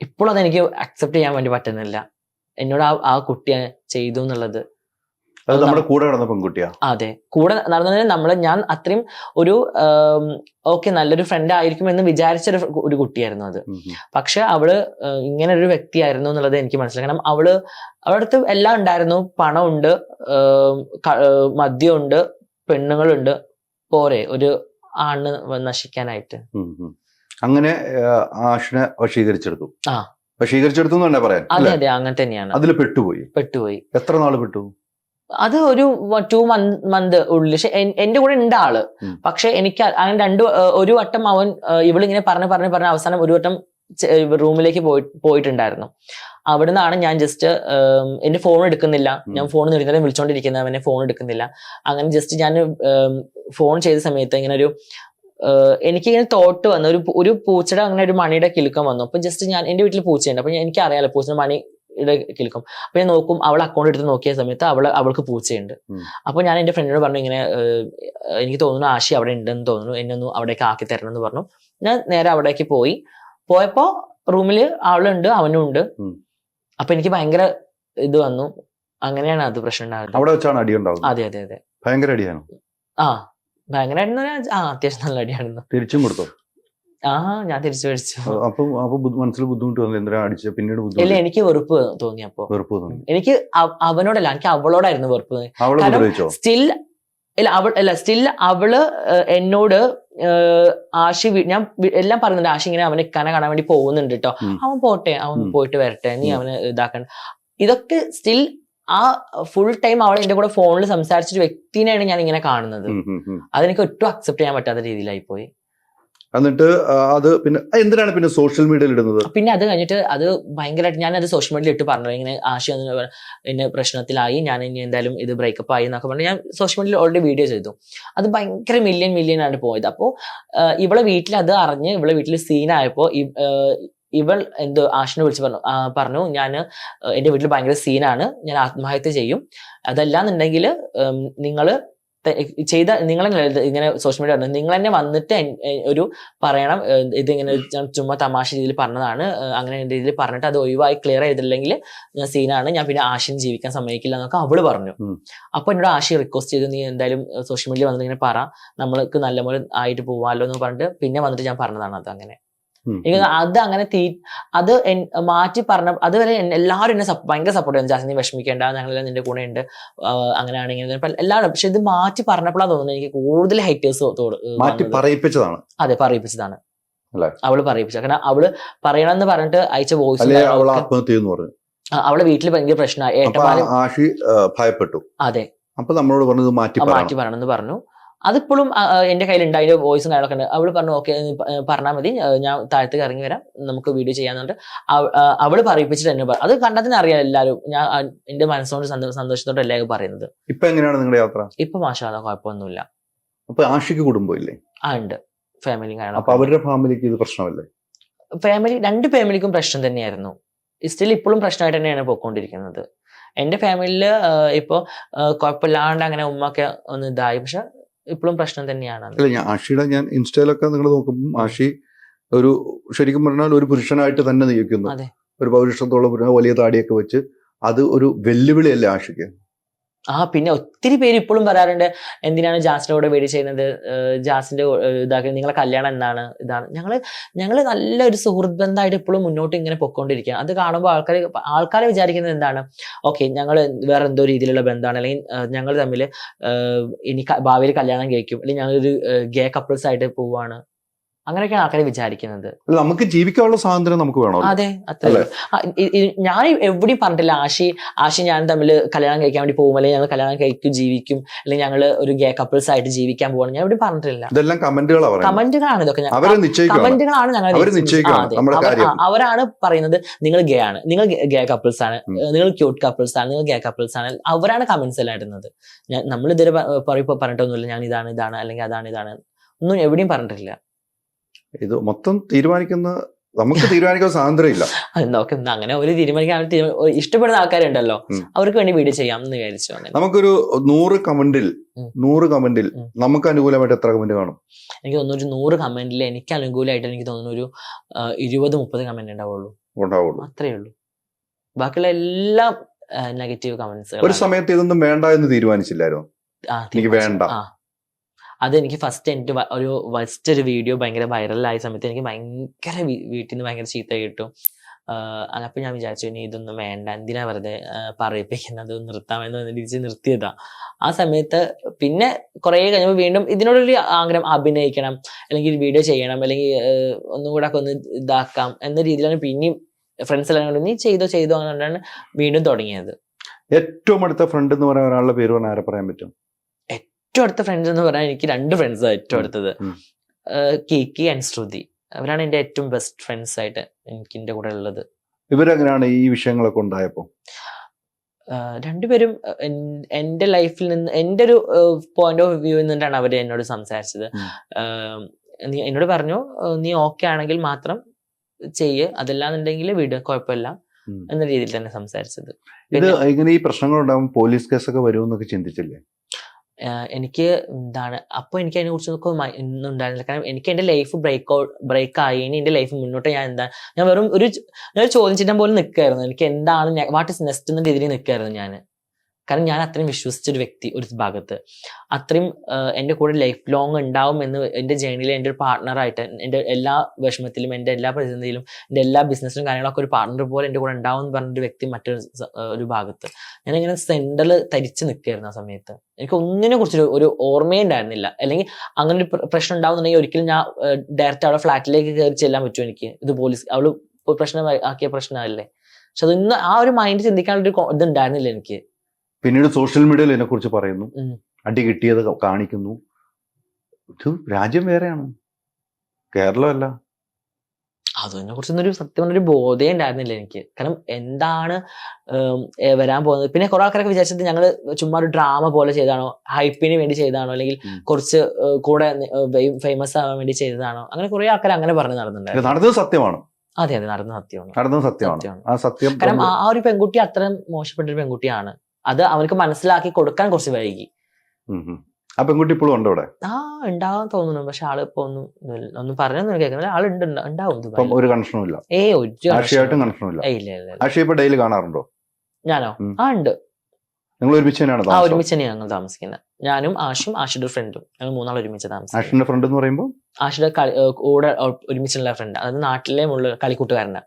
ഇപ്പോൾ അതെനിക്ക് അക്സെപ്റ്റ് ചെയ്യാൻ വേണ്ടി പറ്റുന്നില്ല. എന്നോട് ആ ആ കുട്ടിയെ ചെയ്തു എന്നുള്ളത്. നമ്മുടെ കൂടെ നടന്ന പെൺകുട്ടിയാ? അതെ. കൂടെ നടന്നതിന് നമ്മൾ ഞാൻ അത്രയും ഒരു ഓക്കെ നല്ലൊരു ഫ്രണ്ട് ആയിരിക്കും എന്ന് വിചാരിച്ച ഒരു കുട്ടിയായിരുന്നു അത്. പക്ഷെ അവൾ ഇങ്ങനെ ഒരു വ്യക്തിയായിരുന്നു എന്നുള്ളത് എനിക്ക് മനസ്സിലായി. കാരണം അവൾ അവളടുത്ത് എല്ലാം ഉണ്ടായിരുന്നു. പണമുണ്ട് മദ്യമുണ്ട് പെണ്ണുങ്ങളുണ്ട്. പോരെ ഒരു ആണ് നശിക്കാനായിട്ട്. അങ്ങനെ ആഷിനെ വശീകരിച്ചെടുത്തു. ആ. വശീകരിച്ചെടുത്തു തന്നെ പറയാൻ അതെ അതെ അങ്ങനെ തന്നെയാണ്. അതിൽ പെട്ടുപോയി. പെട്ടുപോയി. എത്ര നാൾ പെട്ടു? അത് ഒരു ടു മന്ത് മന്ത് ഉള്ളിൽ പക്ഷെ എന്റെ കൂടെ ഉണ്ട് ആൾ. പക്ഷെ എനിക്ക് അങ്ങനെ രണ്ടു ഒരു വട്ടം അവൻ ഇവളിങ്ങനെ പറഞ്ഞ് പറഞ്ഞ് പറഞ്ഞ് അവസാനം ഒരു വട്ടം റൂമിലേക്ക് പോയി പോയിട്ടുണ്ടായിരുന്നു. അവിടുന്നാണ് ഞാൻ ജസ്റ്റ് എന്റെ ഫോൺ എടുക്കുന്നില്ല. ഞാൻ ഫോൺ നിരന്തരം വിളിച്ചോണ്ടിരിക്കുന്നത് അവനെ ഫോൺ എടുക്കുന്നില്ല. അങ്ങനെ ജസ്റ്റ് ഞാൻ ഫോൺ ചെയ്ത സമയത്ത് ഇങ്ങനെ ഒരു എനിക്ക് ഇങ്ങനെ തോട്ട് വന്നു. ഒരു ഒരു പൂച്ചയുടെ അങ്ങനെ ഒരു മണിയുടെ കിലുക്കം വന്നു. അപ്പൊ ജസ്റ്റ് ഞാൻ എന്റെ വീട്ടിൽ പൂച്ചയുണ്ട്. അപ്പൊ എനിക്ക് അറിയാലോ പൂച്ചയുടെ മണി കിലുക്കം. അപ്പൊ ഞാൻ നോക്കും അവൾ അക്കൗണ്ട് എടുത്ത് നോക്കിയ സമയത്ത് അവൾ അവൾക്ക് പൂച്ചയുണ്ട്. അപ്പൊ ഞാൻ എന്റെ ഫ്രണ്ടിനോട് പറഞ്ഞു ഇങ്ങനെ എനിക്ക് തോന്നുന്നു ആശി അവിടെ ഉണ്ടെന്ന് തോന്നുന്നു. എന്നെ ഒന്ന് അവിടേക്ക് ആക്കി തരണം എന്ന് പറഞ്ഞു. ഞാൻ നേരെ അവിടേക്ക് പോയി. പോയപ്പോ റൂമിൽ അവളുണ്ട് അവനും ഉണ്ട്. അപ്പൊ എനിക്ക് ഭയങ്കര ഇത് വന്നു. അങ്ങനെയാണ് അത് പ്രശ്നം ഉണ്ടാകുന്നത് അവിടെ വെച്ചാണ് അടി ഉണ്ടാവുന്നത്? അതെ അതെ അതെ. ഭയങ്കര അടിയാണ്? ആ ഭയങ്കര ആ അത്യാവശ്യം നല്ല അടിയായിരുന്നു തിരിച്ചും കൊടുത്തു? ആ ഞാൻ തിരിച്ചു മേടിച്ചു. അപ്പൊ അപ്പൊ മനസ്സിൽ ബുദ്ധിമുട്ട് വന്നു എന്തിനാ അടിച്ച പിന്നീട് ഇല്ല എനിക്ക് വെറുപ്പ് തോന്നി അപ്പൊ. വെറുപ്പ് തോന്നി. എനിക്ക് അവനോടല്ല എനിക്ക് അവളോടായിരുന്നു വെറുപ്പ് സ്റ്റിൽ ഇല്ല അവൾ അല്ല സ്റ്റിൽ അവൾ എന്നോട് ആഷി ഞാൻ എല്ലാം പറയുന്നുണ്ട് ആശി ഇങ്ങനെ അവനെ കന കാണാൻ വേണ്ടി പോകുന്നുണ്ട് കേട്ടോ അവൻ പോട്ടെ അവൻ പോയിട്ട് വരട്ടെ നീ. അവന് ഇതാക്കണ്ട. ഇതൊക്കെ സ്റ്റിൽ ആ ഫുൾ ടൈം അവൾ എന്റെ കൂടെ ഫോണിൽ സംസാരിച്ചൊരു വ്യക്തിനെയാണ് ഞാൻ ഇങ്ങനെ കാണുന്നത്. അതെനിക്ക് ഒട്ടും അക്സെപ്റ്റ് ചെയ്യാൻ പറ്റാത്ത രീതിയിലായി പോയി എന്നിട്ട് അത് പിന്നെ എന്തിനാണ് പിന്നെ സോഷ്യൽ മീഡിയയിൽ ഇടുന്നത്? പിന്നെ അത് കഴിഞ്ഞിട്ട് അത് ഭയങ്കരമായിട്ട് ഞാൻ അത് സോഷ്യൽ മീഡിയയിൽ ഇട്ട് പറഞ്ഞു. ഇങ്ങനെ ആശി എന്നെ പ്രശ്നത്തിലായി ഞാൻ ഇനി എന്തായാലും ഇത് ബ്രേക്കപ്പ് ആയി എന്നൊക്കെ പറഞ്ഞു ഞാൻ സോഷ്യൽ മീഡിയയിൽ ഓൾറെഡി വീഡിയോ ചെയ്തു. അത് ഭയങ്കര മില്യൺ മില്യൺ ആണ് പോയത്. അപ്പോൾ ഇവളെ വീട്ടിൽ അത് അറിഞ്ഞ് ഇവളെ വീട്ടിൽ സീനായപ്പോൾ ഇവൾ എന്തോ ആഷിനെ വിളിച്ച് പറഞ്ഞു പറഞ്ഞു ഞാൻ എന്റെ വീട്ടിൽ ഭയങ്കര സീനാണ് ഞാൻ ആത്മഹത്യ ചെയ്യും. അതല്ലാന്നുണ്ടെങ്കിൽ നിങ്ങൾ ചെയ്ത നിങ്ങൾ ഇങ്ങനെ സോഷ്യൽ മീഡിയ പറഞ്ഞു നിങ്ങൾ തന്നെ വന്നിട്ട് ഒരു പറയണം ഇതിങ്ങനെ ചുമ്മാ തമാശ രീതിയിൽ പറഞ്ഞതാണ് അങ്ങനെ രീതിയിൽ പറഞ്ഞിട്ട് അത് ഒഴിവായി ക്ലിയർ ചെയ്തില്ലെങ്കിൽ ഞാൻ സീനാണ് ഞാൻ പിന്നെ ആശയം ജീവിക്കാൻ സമ്മതിക്കില്ല എന്നൊക്കെ അവൾ പറഞ്ഞു. അപ്പൊ എന്നോട് ആശി റിക്വസ്റ്റ് ചെയ്തു നീ എന്തായാലും സോഷ്യൽ മീഡിയ വന്നിട്ട് ഇങ്ങനെ പറ നമ്മൾക്ക് നല്ലപോലെ ആയിട്ട് പോവാമല്ലോ എന്ന് പറഞ്ഞിട്ട് പിന്നെ വന്നിട്ട് ഞാൻ പറഞ്ഞതാണ് അത് അങ്ങനെ. എനിക്ക് അത് അങ്ങനെ തീ അത് മാറ്റി പറഞ്ഞ അതുവരെ എല്ലാവരും എന്നെ ഭയങ്കര സപ്പോർട്ട് ചെയ്യുന്നു ജാസ്തി നീ വിഷമിക്കേണ്ട ഞങ്ങളെല്ലാം നിന്റെ കൂടെ ഉണ്ട് അങ്ങനെയാണെങ്കിൽ എല്ലാവരും പക്ഷെ ഇത് മാറ്റി പറഞ്ഞപ്പോഴാണ് തോന്നുന്നത് എനിക്ക് കൂടുതൽ ഹൈറ്റേഴ്സ് മാറ്റി പറയിപ്പിച്ചതാണ്. അതെ പറയിപ്പിച്ചതാണ്? അവൾ പറയിപ്പിച്ച കാരണം അവൾ പറയണമെന്ന് പറഞ്ഞിട്ട് അയച്ച വോയിസ് ആത്മഹത്യ എന്ന് പറഞ്ഞു. അവളെ വീട്ടിൽ ഭയങ്കര പ്രശ്നമായി. ഭയപ്പെട്ടു. അതെ. അപ്പൊ നമ്മളോട് പറഞ്ഞു മാറ്റി മാറ്റി പറയണമെന്ന് പറഞ്ഞു. അതിപ്പോഴും എന്റെ കയ്യിൽ ഉണ്ട് കയ്യിലുണ്ട്. അതിന്റെ വോയിസും കാര്യങ്ങളൊക്കെ ഉണ്ട്. അവൾ പറഞ്ഞു ഓക്കെ പറഞ്ഞാൽ മതി. ഞാൻ താഴത്തേക്ക് ഇറങ്ങി വരാം. നമുക്ക് വീഡിയോ ചെയ്യാന്നുണ്ട്. അവൾ പറയിപ്പിച്ചിട്ട് എന്നെ പറഞ്ഞു അത് കണ്ടതിന് അറിയാം എല്ലാവരും ഞാൻ എന്റെ എന്റെ മനസ്സുകൊണ്ട് സന്തോഷത്തോടെ എല്ലാവരും പറയുന്നത്. ഇപ്പൊ എങ്ങനെയാണ് നിങ്ങളുടെ യാത്ര? ഇപ്പൊ മാഷാല കുഴപ്പമൊന്നുമില്ല. അപ്പൊ ആഷിക്ക് കുടുംബം ഇല്ലേ ആ ഉണ്ട്. ഫാമിലി അപ്പൊ അവരുടെ ഫാമിലിക്ക് ഇത് പ്രശ്നമല്ലേ? ഫാമിലി രണ്ട് ഫാമിലിക്കും പ്രശ്നം തന്നെയായിരുന്നു. സ്റ്റിൽ ഇപ്പോഴും പ്രശ്നമായിട്ട് തന്നെയാണ് പോയിക്കൊണ്ടിരിക്കുന്നത്. എന്റെ ഫാമിലിയിൽ ഇപ്പോൾ കുഴപ്പമില്ലാണ്ട് അങ്ങനെ ഉമ്മൊക്കെ ഒന്ന് ഇതായി. പക്ഷെ ഇപ്പോഴും പ്രശ്നം തന്നെയാണ്. അല്ല ഞാൻ ആഷിയുടെ ഞാൻ ഇൻസ്റ്റയിലൊക്കെ നിങ്ങൾ നോക്കുമ്പോൾ ആഷി ഒരു ശരിക്കും പറഞ്ഞാൽ ഒരു പുരുഷനായിട്ട് തന്നെ നിയോഗിക്കുന്നു ഒരു പൗരുഷത്തോളം പുരുഷൻ വലിയ താടിയൊക്കെ വെച്ച് അത് ഒരു വെല്ലുവിളിയല്ലേ ആഷിക്ക്? ആ പിന്നെ ഒത്തിരി പേര് ഇപ്പോഴും പറയാറുണ്ട് എന്തിനാണ് ജാസിന്റെ കൂടെ വെടി ചെയ്യുന്നത്? ജാസിന്റെ ഇതാക്കി നിങ്ങളെ കല്യാണം എന്താണ് ഇതാണ്. ഞങ്ങൾ ഞങ്ങൾ നല്ലൊരു സുഹൃത്ത് ബന്ധമായിട്ട് ഇപ്പോഴും മുന്നോട്ട് ഇങ്ങനെ പൊക്കോണ്ടിരിക്കുക അത് കാണുമ്പോൾ ആൾക്കാർ ആൾക്കാരെ വിചാരിക്കുന്നത് എന്താണ്? ഓക്കെ ഞങ്ങൾ വേറെ എന്തോ രീതിയിലുള്ള ബന്ധമാണ്. അല്ലെങ്കിൽ ഞങ്ങൾ തമ്മിൽ ഇനി ഭാവിയിൽ കല്യാണം കഴിക്കും. അല്ലെങ്കിൽ ഞങ്ങളൊരു ഗേ കപ്പിൾസ് ആയിട്ട് പോവാണ്. അങ്ങനെയൊക്കെയാണ് ആൾക്കാർ വിചാരിക്കുന്നത്. നമുക്ക് ജീവിക്കാനുള്ള സ്വാതന്ത്ര്യം നമുക്ക് വേണം അതെ അത്രേ ഞാൻ എവിടെയും പറഞ്ഞിട്ടില്ല ആഷി ആഷി ഞാൻ തമ്മിൽ കല്യാണം കഴിക്കാൻ വേണ്ടി പോകും അല്ലെങ്കിൽ ഞങ്ങൾ കല്യാണം കഴിക്കും ജീവിക്കും അല്ലെങ്കിൽ ഞങ്ങൾ ഒരു ഗേ കപ്പിൾസ് ആയിട്ട് ജീവിക്കാൻ പോകണം ഞാൻ എവിടെയും പറഞ്ഞിട്ടില്ല. ഇതെല്ലാം കമന്റുകളാ പറയുന്നത്. കമന്റുകളാണ് ഇതൊക്കെ കമന്റുകളാണ് ഞങ്ങൾ. അവരാണ് പറയുന്നത് നിങ്ങൾ ഗേ ആണ്. നിങ്ങൾ ഗേ കപ്പിൾസ് ആണ്. നിങ്ങൾ ക്യൂട്ട് കപ്പിൾസ് ആണ്. നിങ്ങൾ ഗേ കപ്പിൾസ് ആണ്. അവരാണ് കമന്റ്സ് എല്ലാം ഇടുന്നത്. ഞാൻ നമ്മൾ ഇതുവരെ പറഞ്ഞിട്ടൊന്നുമില്ല. ഞാൻ ഇതാണ് ഇതാണ് അല്ലെങ്കിൽ അതാണ് ഇതാണ്. ഒന്നും എവിടെയും പറഞ്ഞിട്ടില്ല. ഇത് മൊത്തം തീരുമാനിക്കുന്ന നമുക്ക് തീരുമാനിക്കാൻ സ്വാതന്ത്ര്യം ഇല്ല അത് നോക്ക് അങ്ങനെ ഒരു തീരുമാനിക്കാൻ ഇഷ്ടപ്പെടുന്ന ആൾക്കാരുണ്ടല്ലോ. അവർക്ക് വേണ്ടി വീഡിയോ ചെയ്യാം എന്ന് വിചാരിച്ചു അങ്ങനെ. നമുക്കൊരു നൂറ് കമന്റിൽ. നൂറ് കമന്റിൽ നമുക്ക് അനുകൂലമായിട്ട് എത്ര കമന്റ് കാണും? എനിക്ക് തോന്നുന്നു ഒരു നൂറ് കമന്റിൽ എനിക്ക് അനുകൂലമായിട്ട് എനിക്ക് തോന്നുന്നു ഒരു ഇരുപത് മുപ്പത് കമന്റ് ഉണ്ടാവുള്ളൂ. ഉണ്ടാവുള്ളൂ. അത്രേ ഉള്ളൂ. ബാക്കിയുള്ള എല്ലാ നെഗറ്റീവ് കമന്റ്സ് ഒരു സമയത്ത് ഇതൊന്നും വേണ്ട എന്ന് തീരുമാനിച്ചില്ലായിരുന്നു? എനിക്ക് വേണ്ട. ആ അത് എനിക്ക് ഫസ്റ്റ് എനിക്ക് ഒരു ഫസ്റ്റ് ഒരു വീഡിയോ ഭയങ്കര വൈറലായ സമയത്ത് എനിക്ക് ഭയങ്കര വീട്ടിൽ നിന്ന് ഭയങ്കര ചീത്ത കിട്ടും. അപ്പൊ ഞാൻ വിചാരിച്ചു ഇനി ഇതൊന്നും വേണ്ട എന്തിനാ വെറുതെ പറയിപ്പിക്കുന്നത്? നിർത്താമെന്ന് തിരിച്ച് നിർത്തിയതാ. ആ സമയത്ത് പിന്നെ കുറെ കഴിഞ്ഞപ്പോൾ വീണ്ടും ഇതിനോടൊരു ആഗ്രഹം അഭിനയിക്കണം അല്ലെങ്കിൽ വീഡിയോ ചെയ്യണം അല്ലെങ്കിൽ ഒന്നും കൂടെ ഒക്കെ ഒന്ന് ഇതാക്കാം എന്ന രീതിയിലാണ് പിന്നെയും ഫ്രണ്ട്സ് എല്ലാം കൊണ്ട് നീ ചെയ്തോ ചെയ്തോ അങ്ങനെ വീണ്ടും തുടങ്ങിയത്. ഏറ്റവും അടുത്ത ഫ്രണ്ട് എന്ന് പറയാൻ ഒരാളുടെ പേര് പറഞ്ഞാൽ ആരെ പറയാൻ പറ്റും? ഏറ്റവും അടുത്ത ഫ്രണ്ട്സ് എന്ന് പറഞ്ഞാൽ എനിക്ക് രണ്ട് ഫ്രണ്ട്സ് ഏറ്റവും അടുത്തത്. K K and Shruti. അവരാണ് എന്റെ ഏറ്റവും ബെസ്റ്റ് ഫ്രണ്ട്സ് ആയിട്ട് എനിക്ക് എന്റെ കൂടെ ഉള്ളത്. ഇവരെങ്ങനെയാണ് ഈ വിഷയങ്ങളൊക്കെ ഉണ്ടായപ്പോ? രണ്ടുപേരും എന്റെ എന്റെ ലൈഫിൽ നിന്ന് എന്റെ ഒരു പോയിന്റ് ഓഫ് വ്യൂ നിന്നിട്ടാണ് അവർ എന്നോട് സംസാരിച്ചത്. നീ എന്നോട് പറഞ്ഞു നീ ഓക്കെ ആണെങ്കിൽ മാത്രം ചെയ്യ്. അതല്ലാന്നുണ്ടെങ്കിൽ വീട് കുഴപ്പമില്ല. എന്ന രീതിയിൽ തന്നെ സംസാരിച്ചത്. ഇത് ഇങ്ങനെ ഈ പ്രശ്നങ്ങൾ ഉണ്ടാകുമ്പോൾ പോലീസ് കേസൊക്കെ വരുമെന്നൊക്കെ ചിന്തിച്ചില്ലേ? എനിക്ക് എന്താണ് അപ്പോൾ എനിക്ക് അതിനെ കുറിച്ച് ഒന്നും മൈ- ഒന്നും ഉണ്ടായിരുന്നില്ല. കാരണം എനിക്ക് എന്റെ ലൈഫ് ബ്രേക്ക് ഔട്ട് ബ്രേക്ക് ആയി. ഇനി എന്റെ ലൈഫ് മുന്നോട്ട് ഞാൻ എന്താ ഞാൻ വെറും ഒരു ഞാൻ ഒരു ചോദ്യം ചിഹ്നം പോലെ നിൽക്കുമായിരുന്നു എനിക്ക് എന്താണ് വാട്ട് ഇസ് നെക്സ്റ്റ് എന്ന രീതിയിൽ നിൽക്കുമായിരുന്നു ഞാൻ കാരണം ഞാൻ അത്രയും വിശ്വസിച്ച ഒരു വ്യക്തി ഒരു ഭാഗത്ത്. അത്രയും എന്റെ കൂടെ ലൈഫ് ലോങ് ഉണ്ടാവും എന്ന് എന്റെ ജേണിയിൽ എന്റെ ഒരു പാർട്ട്ണറായിട്ട് എന്റെ എല്ലാ വിഷമത്തിലും എന്റെ എല്ലാ പ്രതിസന്ധിയിലും എന്റെ എല്ലാ ബിസിനസ്സിലും കാര്യങ്ങളൊക്കെ ഒരു പാർട്ണർ പോലെ എന്റെ കൂടെ ഉണ്ടാവും എന്ന് പറഞ്ഞൊരു വ്യക്തി മറ്റൊരു ഒരു ഭാഗത്ത്. ഞാനിങ്ങനെ സെന്ററിൽ തരിച്ച് നിൽക്കുകയായിരുന്നു ആ സമയത്ത്. എനിക്ക് ഒന്നിനെ കുറിച്ചൊരു ഒരു ഓർമ്മയേ ഉണ്ടായിരുന്നില്ല. അല്ലെങ്കിൽ അങ്ങനെ ഒരു പ്രശ്നം ഉണ്ടാവുന്നുണ്ടെങ്കിൽ ഒരിക്കലും ഞാൻ ഡയറക്റ്റ് അവിടെ ഫ്ലാറ്റിലേക്ക് കയറി ചെല്ലാൻ പറ്റുമോ എനിക്ക്? ഇത് പോലീസ് അവൾ പ്രശ്നം ആക്കിയ പ്രശ്നമല്ലേ? പക്ഷെ അതൊന്നും ആ ഒരു മൈൻഡ് ചിന്തിക്കാനുള്ള ഒരു ഇത് ഉണ്ടായിരുന്നില്ല എനിക്ക്. പിന്നീട് സോഷ്യൽ മീഡിയയിൽ ഇതിനെക്കുറിച്ച് പറയുന്നു. അടി കിട്ടിയത് കാണിക്കുന്നു. ഇത് രാജ്യം വേറെയാണ്. കേരളമല്ല. അതിനെ കുറിച്ചൊന്നും ഒരു സത്യം ഒരു ബോധേ ഉണ്ടായിരുന്നില്ല എനിക്ക്. കാരണം എന്താണ് വരാൻ പോകുന്നത്? പിന്നെ കുറെ ആൾക്കാരൊക്കെ വിചാരിച്ചത് ഞങ്ങൾ ചുമ്മാ ഒരു ഡ്രാമ പോലെ ചെയ്താണോ ഹൈപ്പിന് വേണ്ടി ചെയ്താണോ അല്ലെങ്കിൽ കുറച്ച് കൂടെ ഫേമസ് ആവാൻ വേണ്ടി ചെയ്തതാണോ? അങ്ങനെ കുറെ ആൾക്കാർ അങ്ങനെ പറഞ്ഞു നടന്നിട്ടുണ്ട് നടന്നത് സത്യമാണ്. അതെ അതെ നടന്ന സത്യമാണ്. നടന്നത് സത്യമാണ്. ആ സത്യം കാരണം ആ ഒരു പെൺകുട്ടി അത്രയും മോശപ്പെട്ട ഒരു പെൺകുട്ടിയാണ്. അത് അവർക്ക് മനസ്സിലാക്കി കൊടുക്കാൻ കുറച്ച് വൈകി. ആ പെൺകുട്ടി ഇപ്പോഴും ഉണ്ട് ഇവിടെ ആ ഉണ്ടാവാൻ തോന്നുന്നു. പക്ഷെ ആൾ ഇപ്പൊ ഒന്നും. ഒന്നും പറഞ്ഞൊന്നും കേൾക്കുന്നില്ല. ആൾ ഉണ്ട് ഉണ്ട്- ഉണ്ടാവും ഒരു കണക്ഷനും ഇല്ല. ഏ ഒരു ഇല്ല. ഇല്ല. ഡെയിലി കാണാറുണ്ടോ? ഞാനോ. ആ ഉണ്ട്. നിങ്ങൾ ഒരുമിച്ച് തന്നെയാണ് ആ ഒരുമിച്ച് തന്നെയാണ് ഞങ്ങൾ താമസിക്കുന്നത്. ഞാനും ആഷും ആഷിയുടെ ഫ്രണ്ടും ഞങ്ങൾ മൂന്നാൾ ഒരുമിച്ച് താമസിക്കും ആഷിന്റെ ഫ്രണ്ട് എന്ന് പറയുമ്പോൾ ആഷിയുടെ കളി- കൂടെ ഒരുമിച്ചുള്ള ഫ്രണ്ട് അതായത് നാട്ടിലെ മുള്ള കളിക്കൂട്ടുകാരനാണ്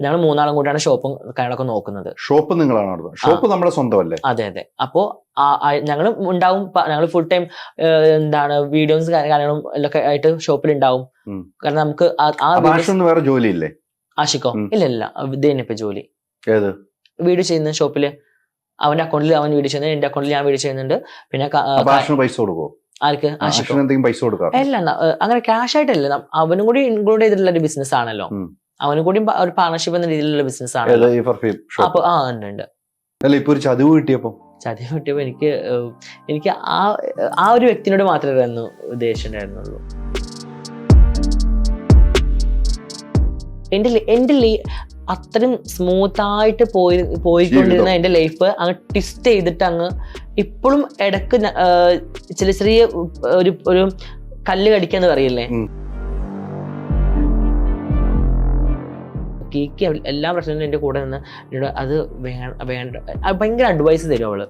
ഞങ്ങൾ മൂന്നാളും കൂടിയാണ് ഷോപ്പും കാര്യങ്ങളൊക്കെ നോക്കുന്നത്. ഷോപ്പ് നിങ്ങളാണ് ഷോപ്പ് നമ്മുടെ സ്വന്തമല്ലേ? അതെ അതെ. അപ്പോ ഞങ്ങൾ ഉണ്ടാവും ഞങ്ങൾ ഫുൾ ടൈം എന്താണ് വീഡിയോസ് കാര്യങ്ങളും ഒക്കെ ആയിട്ട് ഷോപ്പിൽ ഉണ്ടാവും കാരണം നമുക്ക് ആ- ജോലി ഇല്ലേ വേറെ ആഷിക്കോ. ഇല്ല ഇല്ല. ഇത് ഇപ്പൊ ജോലി. വീഡിയോ ചെയ്യുന്ന ഷോപ്പിൽ അവന്റെ അക്കൗണ്ടിൽ അവൻ വീഡിയോ എന്റെ അക്കൗണ്ടിൽ ഞാൻ വീഡിയോ ചെയ്യുന്നുണ്ട്. പിന്നെ പൈസ കൊടുക്കുമോ ആർക്ക്? എന്തെങ്കിലും പൈസ കൊടുക്കാം അല്ല അങ്ങനെ ക്യാഷ് ആയിട്ടല്ല. അവനും കൂടി ഇൻക്ലൂഡ് ചെയ്തിട്ടുള്ള ഒരു ബിസിനസ് ആണല്ലോ. അവനും കൂടി ഒരു പാർട്ണർഷിപ്പ് എന്ന രീതിയിലുള്ള ബിസിനസ് ഷോപ്പ് അപ്പൊ ആ ഉണ്ട് ഉണ്ട്. അല്ല ഇപ്പൊ ഒരു ചതിവ് കിട്ടിയപ്പോ? ചതിവ് കിട്ടിയപ്പോ എനിക്ക് എനിക്ക് ആ ആ ഒരു വ്യക്തിനോട് മാത്രമേ ഉണ്ടായിരുന്നുള്ളൂ. എന്റെ ലി- അത്രയും സ്മൂത്ത് ആയിട്ട് പോയി പോയിക്കൊണ്ടിരുന്ന എന്റെ ലൈഫ് അങ്ങ് ട്വിസ്റ്റ് ചെയ്തിട്ട് അങ്ങ് ഇപ്പോഴും ഇടയ്ക്ക് ചെറിയ ചെറിയ ഒരു ഒരു കല്ല് കടിക്കാന്ന് പറയില്ലേ. കേക്ക് എല്ലാ പ്രശ്നത്തിനും എന്റെ കൂടെ നിന്ന് എന്നോട് അത് വേണ്ട ഭയങ്കര അഡ്വൈസ് തരും അവൾ.